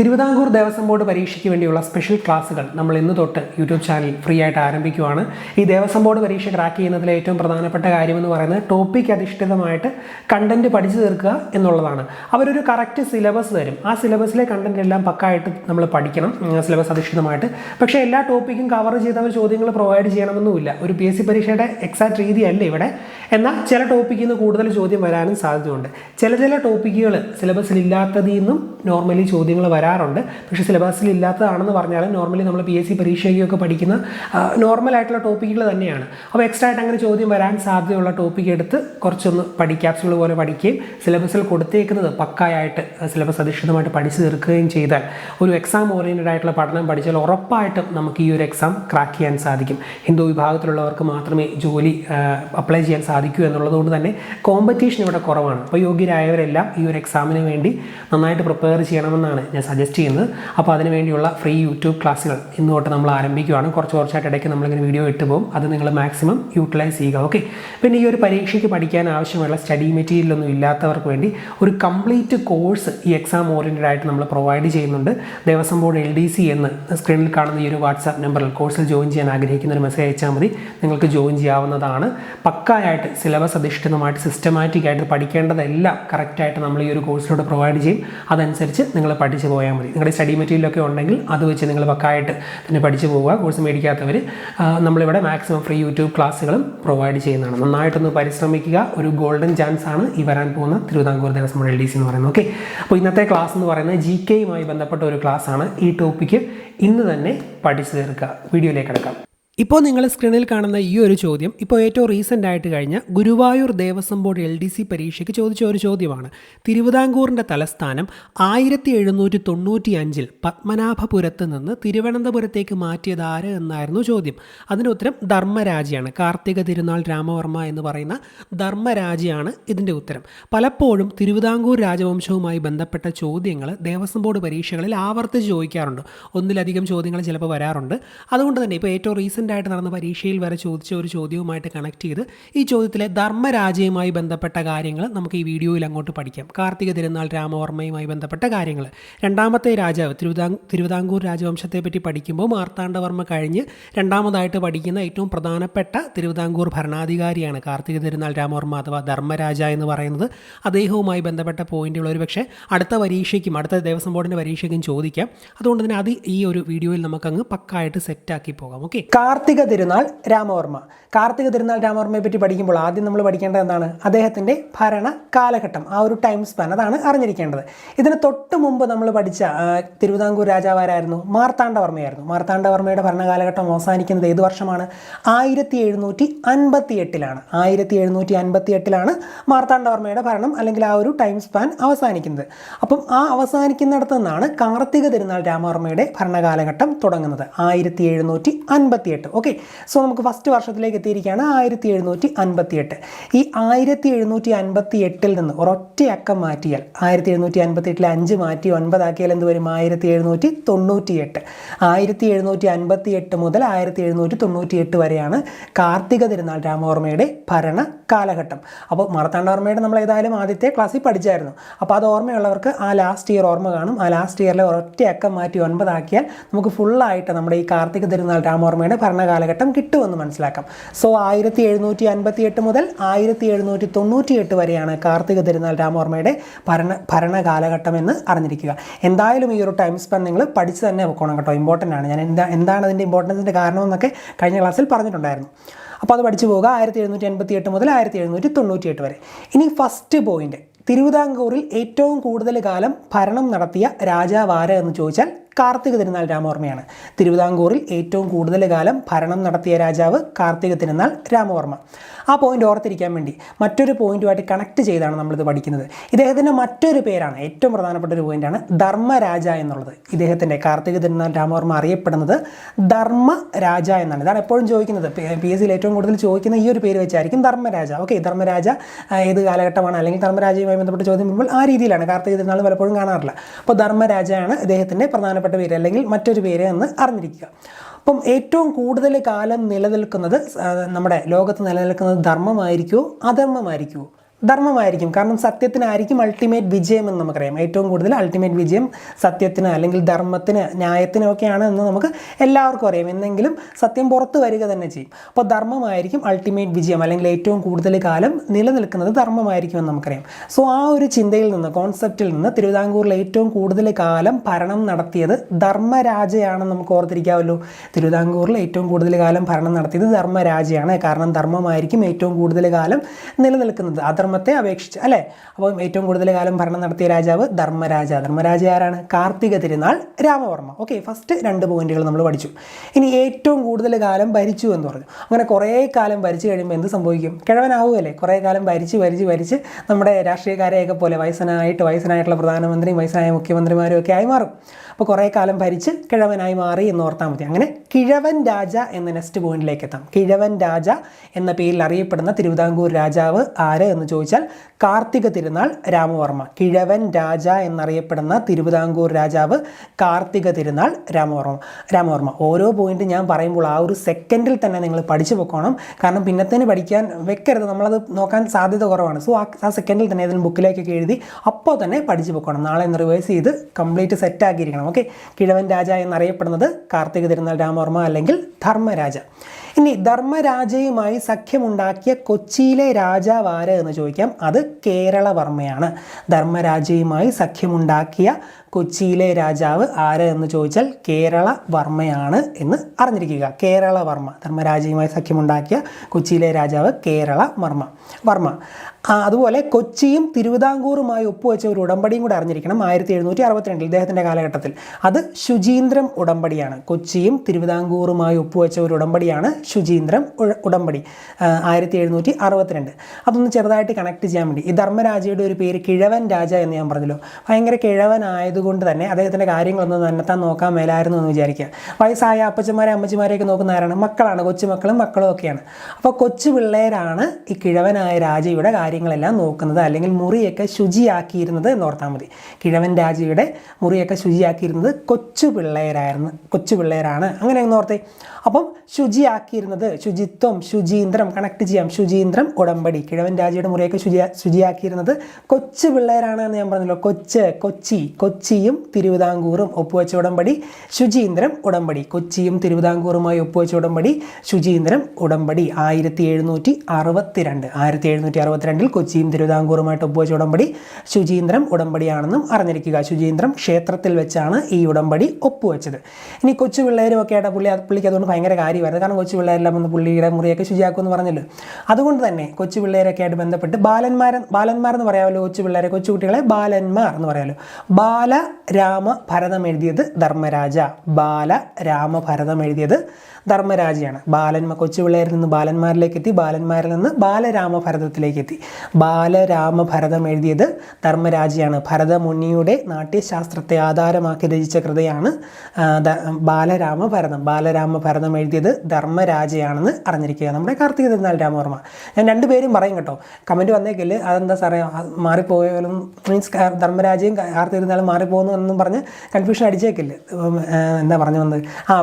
Thiruvithamkoor Devaswom board പരീക്ഷയ്ക്ക് വേണ്ടിയുള്ള special ക്ലാസ്സുകൾ നമ്മൾ ഇന്ന് തൊട്ട് യൂട്യൂബ് ചാനൽ ഫ്രീ ആയിട്ട് ആരംഭിക്കുവാണ്. ഈ ദേവസ്വം ബോർഡ് പരീക്ഷ ക്രാക്ക് ചെയ്യുന്നതിലെ ഏറ്റവും പ്രധാനപ്പെട്ട കാര്യമെന്ന് പറയുന്നത് ടോപ്പിക് അധിഷ്ഠിതമായിട്ട് കണ്ടന്റ് പഠിച്ചു തീർക്കുക എന്നുള്ളതാണ്. അവരൊരു കറക്റ്റ് സിലബസ് തരും. ആ സിലബസിലെ കണ്ടന്റ് എല്ലാം പക്കായിട്ട് നമ്മൾ പഠിക്കണം. സിലബസ് അധിഷ്ഠിതമായിട്ട്. പക്ഷേ എല്ലാ ടോപ്പിക്കും കവർ ചെയ്ത് അവർ ചോദ്യങ്ങൾ പ്രൊവൈഡ് ചെയ്യണമെന്നുമില്ല. ഒരു പി എസ് സി പരീക്ഷയുടെ എക്സാക്ട് രീതിയല്ല ഇവിടെ. എന്നാൽ ചില ടോപ്പിക്കിൽ നിന്ന് കൂടുതൽ ചോദ്യം വരാനും സാധ്യതയുണ്ട്. ചില ചില ടോപ്പിക്കുകൾ സിലബസിൽ ഇല്ലാത്തതിൽ നിന്നും നോർമലി ചോദ്യങ്ങൾ വരാറുണ്ട് പക്ഷേ സിലബസിൽ ഇല്ലാത്തതാണെന്ന് പറഞ്ഞാൽ നോർമലി നമ്മൾ പി എസ് സി പരീക്ഷയ്ക്കൊക്കെ പഠിക്കുന്ന നോർമൽ ആയിട്ടുള്ള ടോപ്പിക്കുകൾ തന്നെയാണ്. അപ്പോൾ എക്സ്ട്രാ ആയിട്ട് അങ്ങനെ ചോദ്യം വരാൻ സാധ്യതയുള്ള ടോപ്പിക് എടുത്ത് കുറച്ചൊന്ന് പഠി ക്യാപ്സുകൾ പോലെ പഠിക്കുകയും സിലബസിൽ കൊടുത്തേക്കുന്നത് പക്കായായിട്ട് സിലബസ് അധിഷ്ഠിതമായിട്ട് പഠിച്ചു തീർക്കുകയും ചെയ്താൽ ഒരു എക്സാം ഓറിയന്റഡ് ആയിട്ടുള്ള പഠനം പഠിച്ചാൽ ഉറപ്പായിട്ടും നമുക്ക് ഈ ഒരു എക്സാം ക്രാക്ക് ചെയ്യാൻ സാധിക്കും. ഹിന്ദു വിഭാഗത്തിലുള്ളവർക്ക് മാത്രമേ ജോലി അപ്ലൈ ചെയ്യാൻ സാധിക്കൂ എന്നുള്ളതുകൊണ്ട് തന്നെ കോമ്പറ്റീഷൻ ഇവിടെ കുറവാണ്. അപ്പോൾ യോഗ്യരായവരെല്ലാം ഈ ഒരു എക്സാമിന് വേണ്ടി നന്നായിട്ട് പ്രിപ്പയർ ചെയ്യണമെന്നാണ് ഞാൻ സജസ്റ്റ് ചെയ്യുന്നത്. അപ്പോൾ അതിന് വേണ്ടിയുള്ള ഫ്രീ യൂട്യൂബ് ക്ലാസ്സുകൾ ഇന്ന് തൊട്ട് നമ്മൾ ആരംഭിക്കുകയാണ്. കുറച്ച് കുറച്ചായിട്ട് ഇടയ്ക്ക് നമ്മളിങ്ങനെ വീഡിയോ ഇട്ട് പോകും. അത് നിങ്ങൾ മാക്സിമം യൂട്ടിലൈസ് ചെയ്യുക. ഓക്കെ പിന്നെ ഈ ഒരു പരീക്ഷയ്ക്ക് പഠിക്കാൻ ആവശ്യമുള്ള സ്റ്റഡി മെറ്റീരിയലൊന്നും ഇല്ലാത്തവർക്ക് വേണ്ടി ഒരു കംപ്ലീറ്റ് കോഴ്സ് ഈ എക്സാം ഓറിയന്റഡ് ആയിട്ട് നമ്മൾ പ്രൊവൈഡ് ചെയ്യുന്നുണ്ട്. Devaswom board L D C എന്ന് സ്ക്രീനിൽ കാണുന്ന ഈ ഒരു വാട്സാപ്പ് നമ്പറിൽ കോഴ്സിൽ ജോയിൻ ചെയ്യാൻ ആഗ്രഹിക്കുന്ന ഒരു മെസ്സേജ് അയച്ചാൽ മതി. നിങ്ങൾക്ക് ജോയിൻ ചെയ്യാവുന്നതാണ്. പക്കായായിട്ട് സിലബസ് അധിഷ്ഠിതമായിട്ട് സിസ്റ്റമാറ്റിക് ആയിട്ട് പഠിക്കേണ്ടതെല്ലാം കറക്റ്റായിട്ട് നമ്മൾ ഈ ഒരു കോഴ്സിലൂടെ പ്രൊവൈഡ് ചെയ്യും. അതനുസരിച്ച് നിങ്ങൾ പഠിച്ചു പോയാൽ മതി. നിങ്ങളുടെ സ്റ്റഡി മെറ്റീരിയലൊക്കെ ഉണ്ടെങ്കിൽ അത് വെച്ച് നിങ്ങൾ പക്കായിട്ട് തന്നെ പഠിച്ചു പോവുക. കോഴ്സ് മേടിക്കാത്തവർ നമ്മളിവിടെ മാക്സിമം ഫ്രീ യൂട്യൂബ് ക്ലാസ്സുകളും പ്രൊവൈഡ് ചെയ്യുന്നതാണ്. നന്നായിട്ടൊന്ന് പരിശ്രമിക്കുക. ഒരു ഗോൾഡൻ ചാൻസ് ആണ് ഈ വരാൻ പോകുന്ന Thiruvithamkoor Devaswom L D C എന്ന് പറയുന്നത്. ഓക്കെ അപ്പോൾ ഇന്നത്തെ ക്ലാസ് എന്ന് പറയുന്നത് ജി കെയുമായി ബന്ധപ്പെട്ട ഒരു ക്ലാസ്സാണ് ഈ ടോപ്പിക്ക് ഇന്ന് തന്നെ പഠിച്ചു തീർക്കുക. വീഡിയോയിലേക്ക് കിടക്കാം. ഇപ്പോൾ നിങ്ങൾ സ്ക്രീനിൽ കാണുന്ന ഈ ഒരു ചോദ്യം ഇപ്പോൾ ഏറ്റവും റീസെന്റ് ആയിട്ട് കഴിഞ്ഞ Guruvayur Devaswom board L D C പരീക്ഷയ്ക്ക് ചോദിച്ച ഒരു ചോദ്യമാണ്. തിരുവിതാംകൂറിന്റെ തലസ്ഥാനം ആയിരത്തി എഴുന്നൂറ്റി തൊണ്ണൂറ്റി അഞ്ചിൽ പത്മനാഭപുരത്ത് നിന്ന് തിരുവനന്തപുരത്തേക്ക് മാറ്റിയത് ആര് എന്നായിരുന്നു ചോദ്യം. അതിന്റെ ഉത്തരം ധർമ്മരാജയാണ്. കാർത്തിക തിരുനാൾ രാമവർമ്മ എന്ന് പറയുന്ന ധർമ്മരാജയാണ് ഇതിന്റെ ഉത്തരം. പലപ്പോഴും തിരുവിതാംകൂർ രാജവംശവുമായി ബന്ധപ്പെട്ട ചോദ്യങ്ങൾ ദേവസ്വം ബോർഡ് പരീക്ഷകളിൽ ആവർത്തിച്ച് ചോദിക്കാറുണ്ട്. ഒന്നിലധികം ചോദ്യങ്ങൾ ചിലപ്പോൾ വരാറുണ്ട്. അതുകൊണ്ട് തന്നെ ഇപ്പോൾ ഏറ്റവും റീസെന്റ് ആയിട്ട് നടന്ന പരീക്ഷയിൽ വരെ ചോദിച്ച ഒരു ചോദ്യവുമായിട്ട് കണക്ട് ചെയ്ത് ഈ ചോദ്യത്തിലെ ധർമ്മരാജയുമായി ബന്ധപ്പെട്ട കാര്യങ്ങൾ നമുക്ക് ഈ വീഡിയോയിൽ അങ്ങോട്ട് പഠിക്കാം. കാർത്തിക തിരുനാൾ രാമവർമ്മയുമായി ബന്ധപ്പെട്ട കാര്യങ്ങൾ. രണ്ടാമത്തെ രാജാവ് തിരുവിതാ തിരുവിതാംകൂർ രാജവംശത്തെ പറ്റി പഠിക്കുമ്പോൾ മാർത്താണ്ഡവർമ്മ കഴിഞ്ഞ് രണ്ടാമതായിട്ട് പഠിക്കുന്ന ഏറ്റവും പ്രധാനപ്പെട്ട തിരുവിതാംകൂർ ഭരണാധികാരിയാണ് കാർത്തിക തിരുനാൾ രാമവർമ്മ അഥവാ ധർമ്മരാജ എന്ന് പറയുന്നത്. അദ്ദേഹവുമായി ബന്ധപ്പെട്ട പോയിന്റുകൾ ഒരുപക്ഷെ അടുത്ത പരീക്ഷയ്ക്കും അടുത്ത ദേവസ്വം ബോർഡിന്റെ പരീക്ഷയ്ക്കും ചോദിക്കാം. അതുകൊണ്ട് തന്നെ അത് ഈ ഒരു വീഡിയോയിൽ നമുക്കങ്ങ് പക്കായിട്ട് സെറ്റാക്കി പോകാം. ഓക്കെ കാർത്തിക തിരുനാൾ രാമവർമ്മ. കാർത്തിക തിരുനാൾ രാമവർമ്മയെ പറ്റി പഠിക്കുമ്പോൾ ആദ്യം നമ്മൾ പഠിക്കേണ്ടത് എന്താണ്? അദ്ദേഹത്തിന്റെ ഭരണ കാലഘട്ടം ആ ഒരു ടൈം സ്പാൻ അതാണ് അറിഞ്ഞിരിക്കേണ്ടത്. ഇതിന് തൊട്ട് മുമ്പ് നമ്മൾ പഠിച്ച തിരുവിതാംകൂർ രാജാവാരായിരുന്നു മാർത്താണ്ഡവർമ്മയായിരുന്നു. മാർത്താണ്ഡവർമ്മയുടെ ഭരണകാലഘട്ടം അവസാനിക്കുന്നത് ഏത് വർഷമാണ്? ആയിരത്തി എഴുന്നൂറ്റി അൻപത്തി എട്ടിലാണ് ആയിരത്തി എഴുന്നൂറ്റി അൻപത്തി എട്ടിലാണ് മാർത്താണ്ഡവർമ്മയുടെ ഭരണം അല്ലെങ്കിൽ ആ ഒരു ടൈം സ്പാൻ അവസാനിക്കുന്നത്. അപ്പം ആ അവസാനിക്കുന്നിടത്തു നിന്നാണ് കാർത്തിക തിരുനാൾ രാമവർമ്മയുടെ ഭരണകാലഘട്ടം തുടങ്ങുന്നത്. ആയിരത്തി എഴുന്നൂറ്റി അൻപത്തി എട്ട് ഓക്കെ സോ നമുക്ക് ഫസ്റ്റ് വർഷത്തിലേക്ക് എത്തിയിരിക്കുകയാണ് ആയിരത്തി എഴുന്നൂറ്റി അൻപത്തി എട്ട് ഈ ആയിരത്തി എഴുന്നൂറ്റി അൻപത്തി എട്ടിൽ നിന്ന് ഒരൊറ്റ അക്കം മാറ്റിയാൽ ആയിരത്തി എഴുന്നൂറ്റി അൻപത്തി എട്ടിൽ അഞ്ച് മാറ്റി ഒൻപതാക്കിയാൽ എന്ത് വരും? ആയിരത്തി എഴുന്നൂറ്റി തൊണ്ണൂറ്റി എട്ട് ആയിരത്തി എഴുന്നൂറ്റി അൻപത്തി എട്ട് മുതൽ ആയിരത്തി എഴുന്നൂറ്റി തൊണ്ണൂറ്റി എട്ട് വരെയാണ് കാർത്തിക തിരുനാൾ രാമവർമ്മയുടെ ഭരണ കാലഘട്ടം. അപ്പോൾ മാർത്താണ്ഡവർമ്മയുടെ നമ്മൾ ഏതായാലും ആദ്യത്തെ ക്ലാസ്സിൽ പഠിച്ചായിരുന്നു. അപ്പോൾ അത് ഓർമ്മയുള്ളവർക്ക് ആ ലാസ്റ്റ് ഇയർ ഓർമ്മ കാണും. ആ ലാസ്റ്റ് ഇയറിലെ ഒരൊറ്റ അക്കം മാറ്റി ഒൻപതാക്കിയാൽ നമുക്ക് ഫുള്ളായിട്ട് നമ്മുടെ ഈ കാർത്തിക തിരുനാൾ രാമവർമ്മയുടെ ഭരണകാലഘട്ടം കിട്ടുമെന്ന് മനസ്സിലാക്കാം. സോ ആയിരത്തി എഴുന്നൂറ്റി അൻപത്തി എട്ട് മുതൽ ആയിരത്തി എഴുന്നൂറ്റി തൊണ്ണൂറ്റി എട്ട് വരെയാണ് കാർത്തിക തിരുനാൾ രാമവർമ്മയുടെ ഭരണ ഭരണകാലഘട്ടം എന്ന് അറിഞ്ഞിരിക്കുക. എന്തായാലും ഈ ഒരു ടൈം സ്പാൻ നിങ്ങൾ പഠിച്ച് തന്നെ വെക്കണം കേട്ടോ. ഇമ്പോർട്ടന്റ് ആണ്. ഞാൻ എന്താ എന്താണ് അതിന്റെ ഇമ്പോർട്ടൻസിന്റെ കാരണം എന്നൊക്കെ കഴിഞ്ഞ ക്ലാസ്സിൽ പറഞ്ഞിട്ടുണ്ടായിരുന്നു. അപ്പോൾ അത് പഠിച്ചു പോവുക ആയിരത്തി എഴുന്നൂറ്റി എൺപത്തി എട്ട് മുതൽ ആയിരത്തി എഴുന്നൂറ്റി തൊണ്ണൂറ്റി എട്ട് വരെ. ഇനി ഫസ്റ്റ് പോയിന്റ് തിരുവിതാംകൂറിൽ ഏറ്റവും കൂടുതൽ കാലം ഭരണം നടത്തിയ രാജാവാര എന്ന് ചോദിച്ചാൽ കാർത്തിക തിരുനാൾ രാമവർമ്മയാണ്. തിരുവിതാംകൂറിൽ ഏറ്റവും കൂടുതൽ കാലം ഭരണം നടത്തിയ രാജാവ് കാർത്തിക തിരുനാൾ രാമവർമ്മ. ആ പോയിന്റ് ഓർത്തിരിക്കാൻ വേണ്ടി മറ്റൊരു പോയിന്റുമായിട്ട് കണക്ട് ചെയ്താണ് നമ്മളിത് പഠിക്കുന്നത്. ഇദ്ദേഹത്തിന്റെ മറ്റൊരു പേരാണ് ഏറ്റവും പ്രധാനപ്പെട്ട ഒരു പോയിന്റാണ് ധർമ്മരാജ എന്നുള്ളത്. ഇദ്ദേഹത്തിന്റെ കാർത്തിക തിരുനാൾ രാമവർമ്മ അറിയപ്പെടുന്നത് ധർമ്മരാജ എന്നാണ്. ഇതാണ് എപ്പോഴും ചോദിക്കുന്നത്. പി എസ് സിയിൽ ഏറ്റവും കൂടുതൽ ചോദിക്കുന്ന ഈ ഒരു പേര് വെച്ചായിരിക്കും ധർമ്മരാജ. ഓക്കെ ധർമ്മരാജ ഏത് കാലഘട്ടമാണ്? അല്ലെങ്കിൽ ധർമ്മരാജയുമായി ബന്ധപ്പെട്ട് ചോദ്യം വരുമ്പോൾ ആ രീതിയിലാണ് കാർത്തിക തിരുനാൾ പലപ്പോഴും കാണാറില്ല. അപ്പോൾ ധർമ്മരാജയാണ് ഇദ്ദേഹത്തിന്റെ പ്രധാനപ്പെട്ട പേര് അല്ലെങ്കിൽ മറ്റൊരു പേര് എന്ന് അറിഞ്ഞിരിക്കുക. അപ്പം ഏറ്റവും കൂടുതൽ കാലം നിലനിൽക്കുന്നത് നമ്മുടെ ലോകത്ത് നിലനിൽക്കുന്നത് ധർമ്മമായിരിക്കുമോ അധർമ്മമായിരിക്കുമോ ധർമ്മമായിരിക്കും. കാരണം സത്യത്തിനായിരിക്കും അൾട്ടിമേറ്റ് വിജയം എന്ന് നമുക്കറിയാം. ഏറ്റവും കൂടുതൽ അൾട്ടിമേറ്റ് വിജയം സത്യത്തിന് അല്ലെങ്കിൽ ധർമ്മത്തിന് ന്യായത്തിനൊക്കെയാണ് എന്ന് നമുക്ക് എല്ലാവർക്കും അറിയാം. എന്നെങ്കിലും സത്യം പുറത്ത് വരിക തന്നെ ചെയ്യും. അപ്പോൾ ധർമ്മമായിരിക്കും അൾട്ടിമേറ്റ് വിജയം. അല്ലെങ്കിൽ ഏറ്റവും കൂടുതൽ കാലം നിലനിൽക്കുന്നത് ധർമ്മമായിരിക്കും എന്ന് നമുക്കറിയാം. സോ ആ ഒരു ചിന്തയിൽ നിന്ന് കോൺസെപ്റ്റിൽ നിന്ന് തിരുവിതാംകൂറിൽ ഏറ്റവും കൂടുതൽ കാലം ഭരണം നടത്തിയത് ധർമ്മരാജയാണെന്ന് നമുക്ക് ഓർത്തിരിക്കാമല്ലോ. തിരുവിതാംകൂറിൽ ഏറ്റവും കൂടുതൽ കാലം ഭരണം നടത്തിയത് ധർമ്മരാജയാണ്. കാരണം ധർമ്മമായിരിക്കും ഏറ്റവും കൂടുതൽ കാലം നിലനിൽക്കുന്നത്. അധർമ്മത്തെ അപേക്ഷിച്ച് അല്ലേ? അപ്പം ഏറ്റവും കൂടുതൽ കാലം ഭരണം നടത്തിയ രാജാവ് ധർമ്മരാജ. ധർമ്മരാജ ആരാണ്? കാർത്തിക തിരുനാൾ രാമവർമ്മ. ഓക്കെ ഫസ്റ്റ് രണ്ട് പോയിന്റുകൾ നമ്മൾ പഠിച്ചു. ഇനി ഏറ്റവും കൂടുതൽ കാലം ഭരിച്ചു എന്ന് പറഞ്ഞു. അങ്ങനെ കുറേ കാലം ഭരിച്ചു കഴിയുമ്പോൾ എന്ത് സംഭവിക്കും? കിഴവനാവുകയല്ലേ? കുറേ കാലം ഭരിച്ച് ഭരിച്ച് ഭരിച്ച് നമ്മുടെ രാഷ്ട്രീയക്കാരെയൊക്കെ പോലെ വയസ്സനായിട്ട് വയസ്സനായിട്ടുള്ള പ്രധാനമന്ത്രിയും വയസ്സനായ മുഖ്യമന്ത്രിമാരും ഒക്കെ ആയി മാറും. അപ്പോൾ കുറേ കാലം ഭരിച്ച് കിഴവനായി മാറി എന്ന് ഓർത്താൽ മതി. അങ്ങനെ കിഴവൻ രാജ എന്ന നെക്സ്റ്റ് പോയിന്റിലേക്ക് എത്താം. കിഴവൻ രാജ എന്ന പേരിൽ അറിയപ്പെടുന്ന തിരുവിതാംകൂർ രാജാവ് ആര് എന്ന് ചോദിച്ചാൽ കാർത്തിക തിരുനാൾ രാമവർമ്മ. കിഴവൻ രാജ എന്നറിയപ്പെടുന്ന തിരുവിതാംകൂർ രാജാവ് കാർത്തിക തിരുനാൾ രാമവർമ്മ. രാമവർമ്മ. ഓരോ പോയിന്റ് ഞാൻ പറയുമ്പോൾ ആ ഒരു സെക്കൻഡിൽ തന്നെ നിങ്ങൾ പഠിച്ചു വെക്കണം കാരണം പിന്നത്തേന് പഠിക്കാൻ വെക്കരുത്. നമ്മളത് നോക്കാൻ സാധ്യത കുറവാണ്. സോ ആ സെക്കൻഡിൽ തന്നെ ഏതെങ്കിലും ബുക്കിലേക്കൊക്കെ എഴുതി അപ്പോൾ തന്നെ പഠിച്ചു പൊക്കണം. നാളെ ഒന്ന് റിവേഴ്സ് ചെയ്ത് കംപ്ലീറ്റ് സെറ്റ് ആക്കിയിരിക്കണം. ഓക്കെ. കിഴവൻ രാജ എന്നറിയപ്പെടുന്നത് കാർത്തിക തിരുനാൾ രാമവർമ്മ അല്ലെങ്കിൽ ധർമ്മരാജ. ഇനി ധർമ്മരാജയുമായി സഖ്യമുണ്ടാക്കിയ കൊച്ചിയിലെ രാജാവ് ആര് എന്ന് ചോദിക്കാം. അത് കേരളവർമ്മയാണ്. ധർമ്മരാജയുമായി സഖ്യമുണ്ടാക്കിയ കൊച്ചിയിലെ രാജാവ് ആര് എന്ന് ചോദിച്ചാൽ കേരള വർമ്മയാണ് എന്ന് അറിഞ്ഞിരിക്കുക. കേരള വർമ്മ ധർമ്മരാജയുമായി സഖ്യമുണ്ടാക്കിയ കൊച്ചിയിലെ രാജാവ് കേരള വർമ്മ. വർമ്മ. അതുപോലെ കൊച്ചിയും തിരുവിതാംകൂറുമായി ഒപ്പുവെച്ച ഒരു ഉടമ്പടിയും കൂടെ അറിഞ്ഞിരിക്കണം ആയിരത്തി എഴുന്നൂറ്റി അറുപത്തിരണ്ടിൽ ഇദ്ദേഹത്തിന്റെ കാലഘട്ടത്തിൽ. അത് ശുചീന്ദ്രം ഉടമ്പടിയാണ്. കൊച്ചിയും തിരുവിതാംകൂറുമായി ഒപ്പുവെച്ച ഒരു ഉടമ്പടിയാണ് ശുചീന്ദ്രം ഉടമ്പടി ആയിരത്തി എഴുന്നൂറ്റി അറുപത്തിരണ്ട് അതൊന്ന് ചെറുതായിട്ട് കണക്ട് ചെയ്യാൻ വേണ്ടി. ഈ ധർമ്മരാജയുടെ ഒരു പേര് കിഴവൻ രാജ എന്ന് ഞാൻ പറഞ്ഞല്ലോ. ഭയങ്കര കിഴവനായതുകൊണ്ട് തന്നെ അദ്ദേഹത്തിന്റെ കാര്യങ്ങളൊന്നും തന്നെത്താൻ നോക്കാൻ മേലായിരുന്നു എന്ന് വിചാരിക്കുക. വയസ്സായ അപ്പച്ചന്മാരെ അമ്മച്ചിമാരെയൊക്കെ നോക്കുന്ന ആരാണ്? മക്കളാണ് കൊച്ചുമക്കളും മക്കളും ഒക്കെയാണ്. അപ്പോൾ കൊച്ചു പിള്ളേരാണ് ഈ കിഴവനായ രാജയുടെ കാര്യങ്ങളെല്ലാം നോക്കുന്നത് അല്ലെങ്കിൽ മുറിയൊക്കെ ശുചിയാക്കിയിരുന്നത് എന്ന് ഓർത്താൽ മതി. കിഴവൻ രാജയുടെ മുറിയൊക്കെ ശുചിയാക്കിയിരുന്നത് കൊച്ചു പിള്ളേരായിരുന്നു കൊച്ചു പിള്ളേരാണ്. അങ്ങനെ ഒന്ന് ഓർത്തേ. അപ്പം ശുചിയാക്കിയിരുന്നത് ശുചിത്വം ശുചീന്ദ്രം കണക്ട് ചെയ്യാം. ശുചീന്ദ്രം ഉടമ്പടി. കിഴവൻ രാജയുടെ മുറിയൊക്കെ ശുചിയാ ശുചിയാക്കിയിരുന്നത് കൊച്ചു പിള്ളേരാണ് എന്ന് ഞാൻ പറഞ്ഞല്ലോ. കൊച്ച് കൊച്ചി കൊച്ചി. കൊച്ചിയും തിരുവിതാംകൂറും ഒപ്പുവെച്ച ഉടമ്പടി ശുചീന്ദ്രം ഉടമ്പടി. കൊച്ചിയും തിരുവിതാംകൂറുമായി ഒപ്പുവെച്ച ഉടമ്പടി ശുചീന്ദ്രം ഉടമ്പടി. ആയിരത്തി എഴുന്നൂറ്റി അറുപത്തിരണ്ട് ആയിരത്തി എഴുന്നൂറ്റി അറുപത്തിരണ്ടിൽ കൊച്ചിയും തിരുവിതാംകൂറുമായിട്ട് ഒപ്പുവെച്ച ഉടമ്പടി ശുചീന്ദ്രം ഉടമ്പടിയാണെന്നും അറിഞ്ഞിരിക്കുക. ശുചീന്ദ്രം ക്ഷേത്രത്തിൽ വെച്ചാണ് ഈ ഉടമ്പടി ഒപ്പുവെച്ചത്. ഇനി കൊച്ചു പിള്ളേരും ഒക്കെ ആയിട്ട് പുള്ളി പുള്ളിക്ക് അതുകൊണ്ട് ഭയങ്കര കാര്യമായിരുന്നു. കാരണം കൊച്ചു പിള്ളേരെല്ലാം വന്ന് പുള്ളിയുടെ മുറിയൊക്കെ ശുചിയാക്കുമെന്ന് പറഞ്ഞല്ലോ. അതുകൊണ്ട് തന്നെ കൊച്ചു പിള്ളേരൊക്കെ ആയിട്ട് ബന്ധപ്പെട്ട് ബാലന്മാർ ബാലന്മാർ എന്ന് പറയാമല്ലോ കൊച്ചു പിള്ളേരെ കൊച്ചു കുട്ടികളെ ബാലന്മാർ എന്ന് പറയാമല്ലോ. ബാലരാമ ഭരതം എഴുതിയത് ധർമ്മരാജ. ബാല രാമ ഭരതം എഴുതിയത് ധർമ്മരാജയാണ്. ബാലന്മ കൊച്ചു പിള്ളേരിൽ നിന്ന് ബാലന്മാരിലേക്ക് എത്തി ബാലന്മാരിൽ നിന്ന് ബാലരാമഭരതത്തിലേക്ക് എത്തി ബാലരാമഭരതം എഴുതിയത് ധർമ്മരാജയാണ്. ഭരതമുനിയുടെ നാട്യശാസ്ത്രത്തെ ആധാരമാക്കി രചിച്ച കൃതയാണ് ബാലരാമ ഭരതം ബാലരാമഭരതം. ബാലരാമഭരതം എഴുതിയത് ധർമ്മരാജയാണെന്ന് അറിഞ്ഞിരിക്കുക. നമ്മുടെ കാർത്തിക തിരുനാൾ രാമവർമ്മ. ഞാൻ രണ്ടുപേരും പറയും കേട്ടോ. കമന്റ് വന്നേക്കില്ല അതെന്താ സാറേ മാറിപ്പോയാലും മീൻസ് ധർമ്മരാജയും കാർത്തിക തിരുനാളും മാറിപ്പോകുന്നു എന്നും പറഞ്ഞ് കൺഫ്യൂഷൻ അടിച്ചേക്കില്ല. എന്താ പറഞ്ഞു വന്നത്? ആ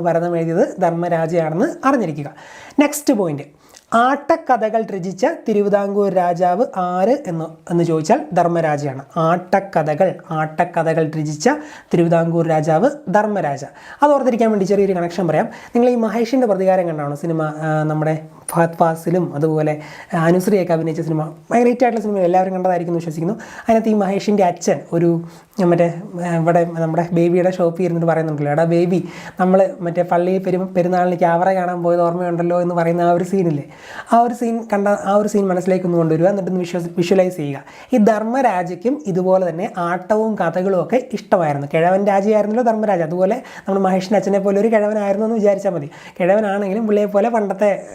ബാലരാമഭരതം ബാലരാമഭരതം എഴുതിയത് ധർമ്മരാജയാണെന്ന് അറിഞ്ഞിരിക്കുക. നെക്സ്റ്റ് പോയിന്റ് ആട്ടക്കഥകൾ രചിച്ച തിരുവിതാംകൂർ രാജാവ് ആര് എന്ന് എന്ന് ചോദിച്ചാൽ ധർമ്മരാജയാണ്. ആട്ടക്കഥകൾ ആട്ടക്കഥകൾ രചിച്ച തിരുവിതാംകൂർ രാജാവ് ധർമ്മരാജ. അത് ഓർത്തിരിക്കാൻ വേണ്ടി ചെറിയൊരു കണക്ഷൻ പറയാം. നിങ്ങൾ ഈ മഹേഷിന്റെ പ്രതികാരം കണ്ടാണോ? സിനിമ നമ്മുടെ ഫഹദ് ഫാസിലും അതുപോലെ അനുശ്രീയൊക്കെ അഭിനയിച്ച സിനിമ. ആയിട്ടുള്ള സിനിമ എല്ലാവരും കണ്ടതായിരിക്കും വിശ്വസിക്കുന്നു. അതിനകത്ത് ഈ മഹേഷിന്റെ അച്ഛൻ ഒരു മറ്റേ ഇവിടെ നമ്മുടെ ബേബിയുടെ ഷോപ്പിൽ ഇരുന്നിട്ട് പറയുന്നുണ്ടല്ലോ എടാ ബേബി നമ്മൾ മറ്റേ പള്ളി പെരു പെരുന്നാളിന് ക്യാമറ കാണാൻ പോയത് ഓർമ്മയുണ്ടല്ലോ എന്ന് പറയുന്ന ആ ഒരു സീനില്ലേ ആ ഒരു സീൻ കണ്ട ആ ഒരു സീൻ മനസ്സിലേക്ക് ഒന്ന് കൊണ്ടുവരിക എന്നിട്ടൊന്ന് വിശ്വസ് വിഷ്വലൈസ് ചെയ്യുക. ഈ ധർമ്മരാജയ്ക്കും ഇതുപോലെ തന്നെ ആട്ടവും കഥകളും ഒക്കെ ഇഷ്ടമായിരുന്നു. കിഴവൻ രാജയായിരുന്നല്ലോ ധർമ്മരാജ. അതുപോലെ നമ്മൾ മഹേഷിന്റെ അച്ഛനെ പോലെ ഒരു കിഴവനായിരുന്നു എന്ന് വിചാരിച്ചാൽ മതി. കിഴവനാണെങ്കിലും പുള്ളിയെ പോലെ പണ്ടത്തെ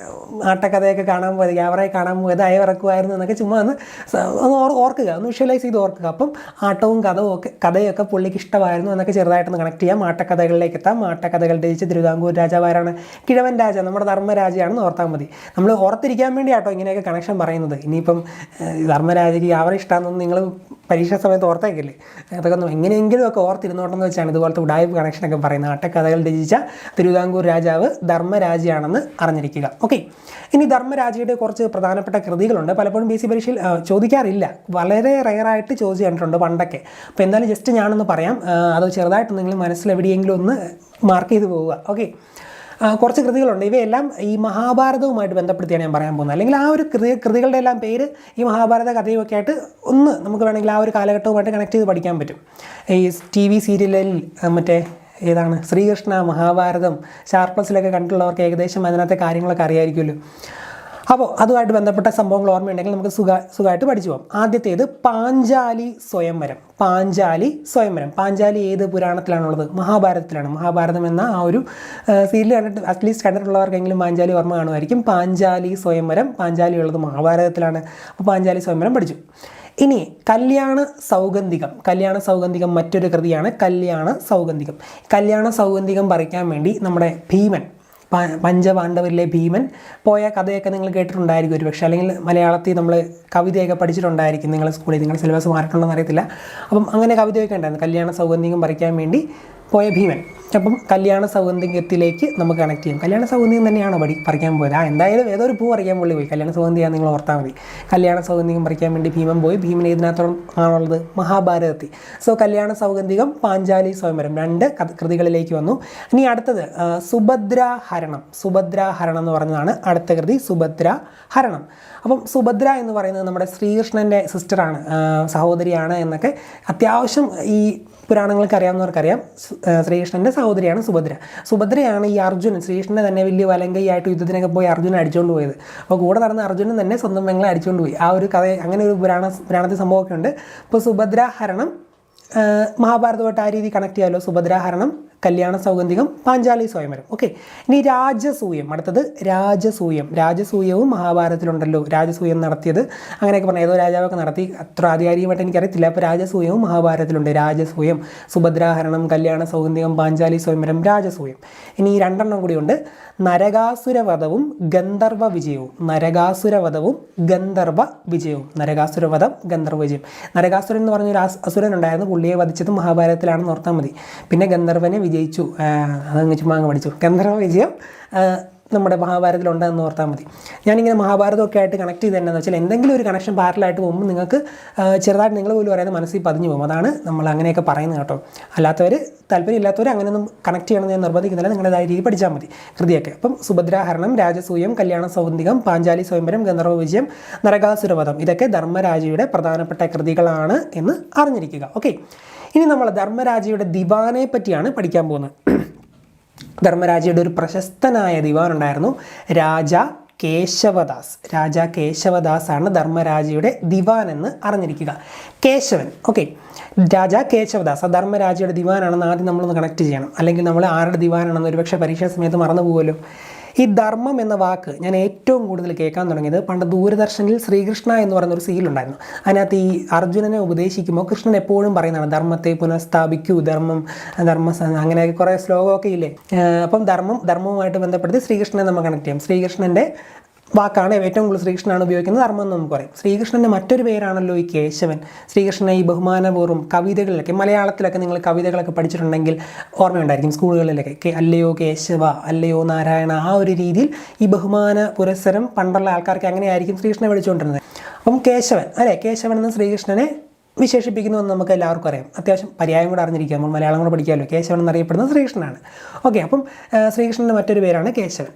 ആട്ടക്കഥയൊക്കെ കാണാൻ പോയത് ക്യാമറയെ കാണാൻ പോയത് അയവിറക്കുമായിരുന്നു എന്നൊക്കെ ചുമ്മാ ഒന്ന് ഒന്ന് ഓർ- ഓർക്കുക ഒന്ന് വിഷ്വലൈസ് ചെയ്ത് ഓർക്കുക. അപ്പം ആട്ടവും കഥവും ഒക്കെ കഥയൊക്കെ പുള്ളിക്ക് ഇഷ്ടമായിരുന്നു എന്നൊക്കെ ചെറുതായിട്ടൊന്ന് കണക്ട് ചെയ്യാം. ആട്ടക്കഥകളിലേക്ക് എത്താം. ആട്ടക്കഥകൾ രചിച്ച് തിരുവിതാംകൂർ രാജാവാരാണ് കിഴവൻ രാജ. നമ്മുടെ ധർമ്മരാജയാണെന്ന് ഓർത്താൽ മതി. നമ്മൾ ഓർത്തിരിക്കാൻ വേണ്ടിയാട്ടോ ഇങ്ങനെയൊക്കെ കണക്ഷൻ പറയുന്നത്. ഇനിയിപ്പം ധർമ്മരാജരി അവരെ ഇഷ്ടമാണെന്നൊന്നും നിങ്ങൾ പരീക്ഷാ സമയത്ത് ഓർത്തേക്കില്ലേ? അതൊക്കെ ഒന്ന് എങ്ങനെയെങ്കിലും ഒക്കെ ഓർത്തിരുന്നോട്ടെന്ന് വെച്ചാണ് ഇതുപോലത്തെ ഉടായ്പ കണക്ഷനൊക്കെ പറയുന്നത്. ആട്ടക്കഥകൾ രചിച്ച തിരുവിതാംകൂർ രാജാവ് ധർമ്മരാജയാണെന്ന് അറിഞ്ഞിരിക്കുക. ഓക്കെ ഇനി ധർമ്മരാജയുടെ കുറച്ച് പ്രധാനപ്പെട്ട കൃതികളുണ്ട്. പലപ്പോഴും ബി സി പരീക്ഷയിൽ ചോദിക്കാറില്ല. വളരെ റയറായിട്ട് ചോദിച്ചു കണ്ടിട്ടുണ്ട് പണ്ടൊക്കെ. അപ്പോൾ എന്തായാലും ജസ്റ്റ് ഞാനൊന്ന് പറയാം. അത് ചെറുതായിട്ട് നിങ്ങൾ മനസ്സിൽ എവിടെയെങ്കിലും ഒന്ന് മാർക്ക് ചെയ്ത് പോവുക. ഓക്കെ കുറച്ച് കൃതികളുണ്ട്. ഇവയെല്ലാം ഈ മഹാഭാരതവുമായിട്ട് ബന്ധപ്പെടുത്തിയാണ് ഞാൻ പറയാൻ പോകുന്നത്. അല്ലെങ്കിൽ ആ ഒരു കൃതി കൃതികളുടെ എല്ലാം പേര് ഈ മഹാഭാരത കഥയുമൊക്കെ ആയിട്ട് ഒന്ന് നമുക്ക് വേണമെങ്കിൽ ആ ഒരു കാലഘട്ടവുമായിട്ട് കണക്ട് ചെയ്ത് പഠിക്കാൻ പറ്റും. ഈ ടി വി സീരിയലിൽ മറ്റേ ഏതാണ്? ശ്രീകൃഷ്ണ മഹാഭാരതം ഷാർപ്ലസിലൊക്കെ കണ്ടിട്ടുള്ളവർക്ക് ഏകദേശം അതിനകത്തെ കാര്യങ്ങളൊക്കെ അറിയായിരിക്കുമല്ലോ. അപ്പോൾ അതുമായിട്ട് ബന്ധപ്പെട്ട സംഭവങ്ങൾ ഓർമ്മയുണ്ടെങ്കിൽ നമുക്ക് സുഖ സുഖമായിട്ട് പഠിച്ചു പോകാം. ആദ്യത്തേത് പാഞ്ചാലി സ്വയംവരം. പാഞ്ചാലി സ്വയംവരം. പാഞ്ചാലി ഏത് പുരാണത്തിലാണുള്ളത്? മഹാഭാരതത്തിലാണ്. മഹാഭാരതം എന്ന ആ ഒരു സീരിയൽ കണ്ടിട്ട് അറ്റ്ലീസ്റ്റ് കണ്ടിട്ടുള്ളവർക്കെങ്കിലും പാഞ്ചാലി ഓർമ്മ കാണുമായിരിക്കും. പാഞ്ചാലി സ്വയംവരം. പാഞ്ചാലി ഉള്ളത് മഹാഭാരതത്തിലാണ്. അപ്പോൾ പാഞ്ചാലി സ്വയംവരം പഠിച്ചു. ഇനി കല്യാണ സൗഗന്ധികം. കല്യാണ സൗഗന്ധികം മറ്റൊരു കൃതിയാണ് കല്യാണ സൗഗന്ധികം. കല്യാണ സൗഗന്ധികം പറിക്കാൻ വേണ്ടി നമ്മുടെ ഭീമൻ പഞ്ചപാണ്ഡവരിലെ ഭീമൻ. പോയ കഥയൊക്കെ നിങ്ങൾ കേട്ടിട്ടുണ്ടായിരിക്കും ഒരു പക്ഷേ അല്ലെങ്കിൽ മലയാളത്തിൽ നമ്മൾ കവിതയൊക്കെ പഠിച്ചിട്ടുണ്ടായിരിക്കും നിങ്ങളുടെ സ്കൂളിൽ. നിങ്ങളുടെ സിലബസ് മാറിയിട്ടുണ്ടെന്ന് അറിയത്തില്ല. അപ്പം അങ്ങനെ കവിതയൊക്കെ ഉണ്ടായിരുന്നു. കല്യാണ സൗഗന്ധികം പറിക്കാൻ വേണ്ടി പോയ ഭീമൻ. അപ്പം കല്യാണ സൗഗന്ധികത്തിലേക്ക് നമുക്ക് കണക്ട് ചെയ്യാം. കല്യാണ സൗഗന്ധികം തന്നെയാണോ പഠി പറിക്കാൻ പോയത്. ആ എന്തായാലും ഏതോ ഒരു പൂ പറിക്കാൻ പുള്ളി പോയി. കല്യാണ സൗഗന്ധികം നിങ്ങൾ ഓർത്താൽ മതി. കല്യാണ സൗഗന്ധികം പറിക്കാൻ വേണ്ടി ഭീമൻ പോയി. ഭീമൻ ഇതിനകത്തോളം ആണുള്ളത് മഹാഭാരതത്തിൽ. സോ കല്യാണ സൗഗന്ധികം പാഞ്ചാലി സ്വയംവരം രണ്ട് കൃതികളിലേക്ക് വന്നു. ഇനി അടുത്തത് സുഭദ്രാഹരണം. സുഭദ്ര ഹരണം സുഭദ്ര ഹരണം എന്ന് പറഞ്ഞതാണ് അടുത്ത കൃതി സുഭദ്രാഹരണം. അപ്പം സുഭദ്ര എന്ന് പറയുന്നത് നമ്മുടെ ശ്രീകൃഷ്ണന്റെ സിസ്റ്ററാണ് സഹോദരിയാണ് എന്നൊക്കെ അത്യാവശ്യം ഈ പുരാണങ്ങൾക്ക് അറിയാവുന്നവർക്കറിയാം. ശ്രീകൃഷ്ണന്റെ സഹോദരിയാണ് സുഭദ്ര. സുഭദ്രയാണ് ഈ അർജുനൻ ശ്രീകൃഷ്ണനെ തന്നെ വലിയ വലങ്കയായിട്ട് യുദ്ധത്തിനൊക്കെ പോയി അർജുനൻ അടിച്ചുകൊണ്ട് പോയത്. അപ്പോൾ കൂടെ നടന്ന അർജുനൻ തന്നെ സ്വന്തം പെങ്ങളെ അടിച്ചുകൊണ്ട് പോയി. ആ ഒരു കഥ അങ്ങനെ ഒരു പുരാണ പുരാണത്തിൽ സംഭവമൊക്കെ ഉണ്ട്. ഇപ്പോൾ സുഭദ്ര ഹരണം ആ, മഹാഭാരതമായിട്ട് ആ രീതി കണക്ട് ചെയ്യാമല്ലോ സുഭദ്രാഹരണം കല്യാണ സൗഗന്ധികം പാഞ്ചാലി സ്വയംവരം. ഓക്കെ ഇനി രാജസൂയം. അടുത്തത് രാജസൂയം. രാജസൂയവും മഹാഭാരതത്തിലുണ്ടല്ലോ. രാജസൂയം നടത്തിയത്. അങ്ങനെയൊക്കെ പറഞ്ഞു ഏതോ രാജാവൊക്കെ നടത്തി. അത്ര ആധികാരികമായിട്ട് എനിക്കറിയത്തില്ല. അപ്പോൾ രാജസൂയവും മഹാഭാരതത്തിലുണ്ട്. രാജസൂയം സുഭദ്രാഹരണം കല്യാണ സൗഗന്ധികം പാഞ്ചാലി സ്വയംവരം രാജസൂയം. ഇനി രണ്ടെണ്ണം കൂടിയുണ്ട് നരകാസുരവധവും ഗന്ധർവ വിജയവും. നരകാസുരവധവും ഗന്ധർവ വിജയവും. നരകാസുരവധം ഗന്ധർവ വിജയം. നരകാസുരൻ എന്ന് പറഞ്ഞൊരു അസുരനുണ്ടായിരുന്നു. പുള്ളിയെ വധിച്ചത് മഹാഭാരതത്തിലാണെന്ന് ഓർത്താൽ മതി. പിന്നെ ഗന്ധർവനെ ആ, അതങ്ങ് ചുമ്മാ അങ്ങ് പഠിച്ചു ഗന്ധർവ വിജയം നമ്മുടെ മഹാഭാരതത്തിലുണ്ടെന്ന് ഓർത്താൽ മതി. ഞാനിങ്ങനെ മഹാഭാരതമൊക്കെ ആയിട്ട് കണക്ട് ചെയ്തിട്ടുണ്ടെന്ന് വെച്ചാൽ എന്തെങ്കിലും ഒരു കണക്ഷൻ പാരലായിട്ട് പോകുമ്പോൾ നിങ്ങൾക്ക് ചെറുതായിട്ട് നിങ്ങൾ പോലും പറയുന്നത് മനസ്സിൽ പതിഞ്ഞു പോകും. അതാണ് നമ്മൾ അങ്ങനെയൊക്കെ പറയുന്നത് കേട്ടോ. അല്ലാത്തവർ താല്പര്യമില്ലാത്തവർ അങ്ങനെയൊന്നും കണക്ട് ചെയ്യണമെന്ന് ഞാൻ നിർബന്ധിക്കുന്നില്ല. നിങ്ങളുടേതായ രീതി പഠിച്ചാൽ മതി കൃതിയൊക്കെ. അപ്പം സുഭദ്രാഹരണം രാജസൂയം കല്യാണ സൗന്ദികം പാഞ്ചാലി സ്വയംവരം ഗന്ധർവ വിജയം നരകാസുരവധം. ഇതൊക്കെ ധർമ്മരാജയുടെ പ്രധാനപ്പെട്ട കൃതികളാണ് എന്ന് അറിഞ്ഞിരിക്കുക. ഓക്കെ ഇനി നമ്മൾ ധർമ്മരാജയുടെ ദിവാനെ പറ്റിയാണ് പഠിക്കാൻ പോകുന്നത്. ധർമ്മരാജയുടെ ഒരു പ്രശസ്തനായ ദിവാൻ ഉണ്ടായിരുന്നു രാജ കേശവദാസ്. രാജ കേശവദാസ് ആണ് ധർമ്മരാജയുടെ ദിവാൻ എന്ന് അറിഞ്ഞിരിക്കുക. കേശവൻ ഓക്കെ രാജ കേശവദാസ് ധർമ്മരാജയുടെ ദിവാനാണെന്ന് ആദ്യം നമ്മളൊന്ന് കണക്ട് ചെയ്യണം. അല്ലെങ്കിൽ നമ്മൾ ആരുടെ ദിവാനാണെന്ന് ഒരുപക്ഷെ പരീക്ഷാ സമയത്ത് മറന്നു പോകുമല്ലോ ഈ ധർമ്മം എന്ന വാക്ക് ഞാൻ ഏറ്റവും കൂടുതൽ കേൾക്കാൻ തുടങ്ങിയത് പണ്ട് ദൂരദർശനിൽ ശ്രീകൃഷ്ണ എന്ന് പറയുന്ന ഒരു സീലുണ്ടായിരുന്നു അതിനകത്ത് ഈ അർജുനനെ ഉപദേശിക്കുമ്പോൾ കൃഷ്ണൻ എപ്പോഴും പറയുന്നതാണ് ധർമ്മത്തെ പുനഃസ്ഥാപിക്കൂ ധർമ്മം ധർമ്മ അങ്ങനെയൊക്കെ കുറേ ശ്ലോകമൊക്കെ ഇല്ലേ? അപ്പം ധർമ്മം ധർമ്മവുമായിട്ട് ബന്ധപ്പെടുത്തി ശ്രീകൃഷ്ണനെ നമ്മൾ കണക്ട് ചെയ്യാം. ശ്രീകൃഷ്ണന്റെ വാക്കാണ് ഏറ്റവും കൂടുതൽ ശ്രീകൃഷ്ണനാണ് ഉപയോഗിക്കുന്നത്. ധർമ്മം എന്ന് നമുക്ക് പറയും. ശ്രീകൃഷ്ണന്റെ മറ്റൊരു പേരാണല്ലോ ഈ കേശവൻ. ശ്രീകൃഷ്ണനെ ഈ ബഹുമാനപൂർവം കവിതകളിലൊക്കെ മലയാളത്തിലൊക്കെ നിങ്ങൾ കവിതകളൊക്കെ പഠിച്ചിട്ടുണ്ടെങ്കിൽ ഓർമ്മയുണ്ടായിരിക്കും സ്കൂളുകളിലൊക്കെ. അല്ലയോ കേശവ അല്ലയോ നാരായണ ആ ഒരു രീതിയിൽ ഈ ബഹുമാന പുരസ്സരം പണ്ടുള്ള ആൾക്കാർക്ക് അങ്ങനെയായിരിക്കും ശ്രീകൃഷ്ണനെ വിളിച്ചുകൊണ്ടിരുന്നത് അപ്പം കേശവൻ അല്ലേ? കേശവൻ എന്ന ശ്രീകൃഷ്ണനെ വിശേഷിപ്പിക്കുന്നു എന്ന് നമുക്ക് എല്ലാവർക്കും അറിയാം. അത്യാവശ്യം പര്യായം കൂടെ അറിഞ്ഞിരിക്കുക നമ്മൾ മലയാളം കൂടെ പഠിക്കാമല്ലോ. കേശവൻ എന്നറിയപ്പെടുന്നത് ശ്രീകൃഷ്ണനാണ്. ഓക്കെ അപ്പം ശ്രീകൃഷ്ണന്റെ മറ്റൊരു പേരാണ് കേശവൻ.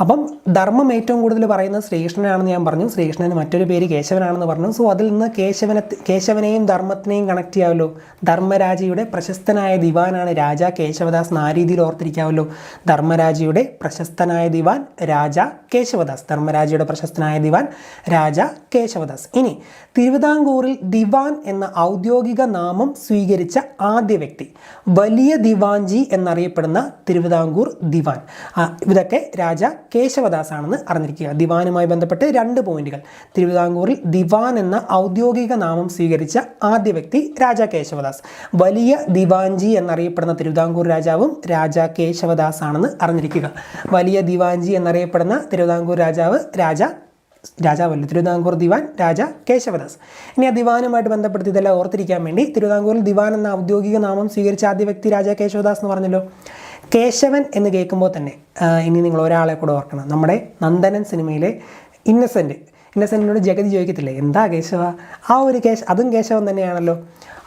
അപ്പം ധർമ്മം ഏറ്റവും കൂടുതൽ പറയുന്നത് ശ്രീകൃഷ്ണനാണെന്ന് ഞാൻ പറഞ്ഞു. ശ്രീകൃഷ്ണന് മറ്റൊരു പേര് കേശവനാണെന്ന് പറഞ്ഞു. സോ അതിൽ നിന്ന് കേശവനെ കേശവനെയും ധർമ്മത്തിനെയും കണക്ട് ചെയ്യാമല്ലോ ധർമ്മരാജയുടെ പ്രശസ്തനായ ദിവാനാണ് രാജ കേശവദാസ് ആ രീതിയിൽ ഓർത്തിരിക്കാമല്ലോ ധർമ്മരാജയുടെ പ്രശസ്തനായ ദിവാൻ രാജ കേശവദാസ്. ധർമ്മരാജയുടെ പ്രശസ്തനായ ദിവാൻ രാജ കേശവദാസ്. ഇനി തിരുവിതാംകൂറിൽ ദിവാൻ എന്ന ഔദ്യോഗിക നാമം സ്വീകരിച്ച ആദ്യ വ്യക്തി വലിയ ദിവാൻജി എന്നറിയപ്പെടുന്ന തിരുവിതാംകൂർ ദിവാൻ. ഇതൊക്കെ രാജ കേശവദാസ് ആണെന്ന് അറിഞ്ഞിരിക്കുക. ദിവാനുമായി ബന്ധപ്പെട്ട് രണ്ട് പോയിന്റുകൾ. തിരുവിതാംകൂറിൽ ദിവാൻ എന്ന ഔദ്യോഗിക നാമം സ്വീകരിച്ച ആദ്യ വ്യക്തി രാജാ കേശവദാസ്. വലിയ ദിവാൻജി എന്നറിയപ്പെടുന്ന തിരുവിതാംകൂർ രാജാവും രാജാ കേശവദാസ് ആണെന്ന് അറിഞ്ഞിരിക്കുക. വലിയ ദിവാൻജി എന്നറിയപ്പെടുന്ന തിരുവിതാംകൂർ രാജാവ് രാജ രാജാവല്ല തിരുവിതാംകൂർ ദിവാൻ രാജ കേശവദാസ്. ഇനി ആ ദിവാനുമായിട്ട് ബന്ധപ്പെടുത്തി ഇതെല്ലാം ഓർത്തിരിക്കാൻ വേണ്ടി തിരുവിതാംകൂറിൽ ദിവാൻ എന്ന ഔദ്യോഗിക നാമം സ്വീകരിച്ച ആദ്യ വ്യക്തി രാജ കേശവദാസ് എന്ന് പറഞ്ഞല്ലോ. കേശവൻ എന്ന് കേൾക്കുമ്പോൾ തന്നെ ഇനി നിങ്ങൾ ഒരാളെ കൂടെ ഓർക്കണം. നമ്മുടെ നന്ദനൻ സിനിമയിലെ ഇന്നസെന്റ് ഇന്നസെന്റിനോട് ജഗതി ചോദിക്കത്തില്ലേ എന്താ കേശവ? ആ ഒരു കേശ അതും കേശവൻ തന്നെയാണല്ലോ.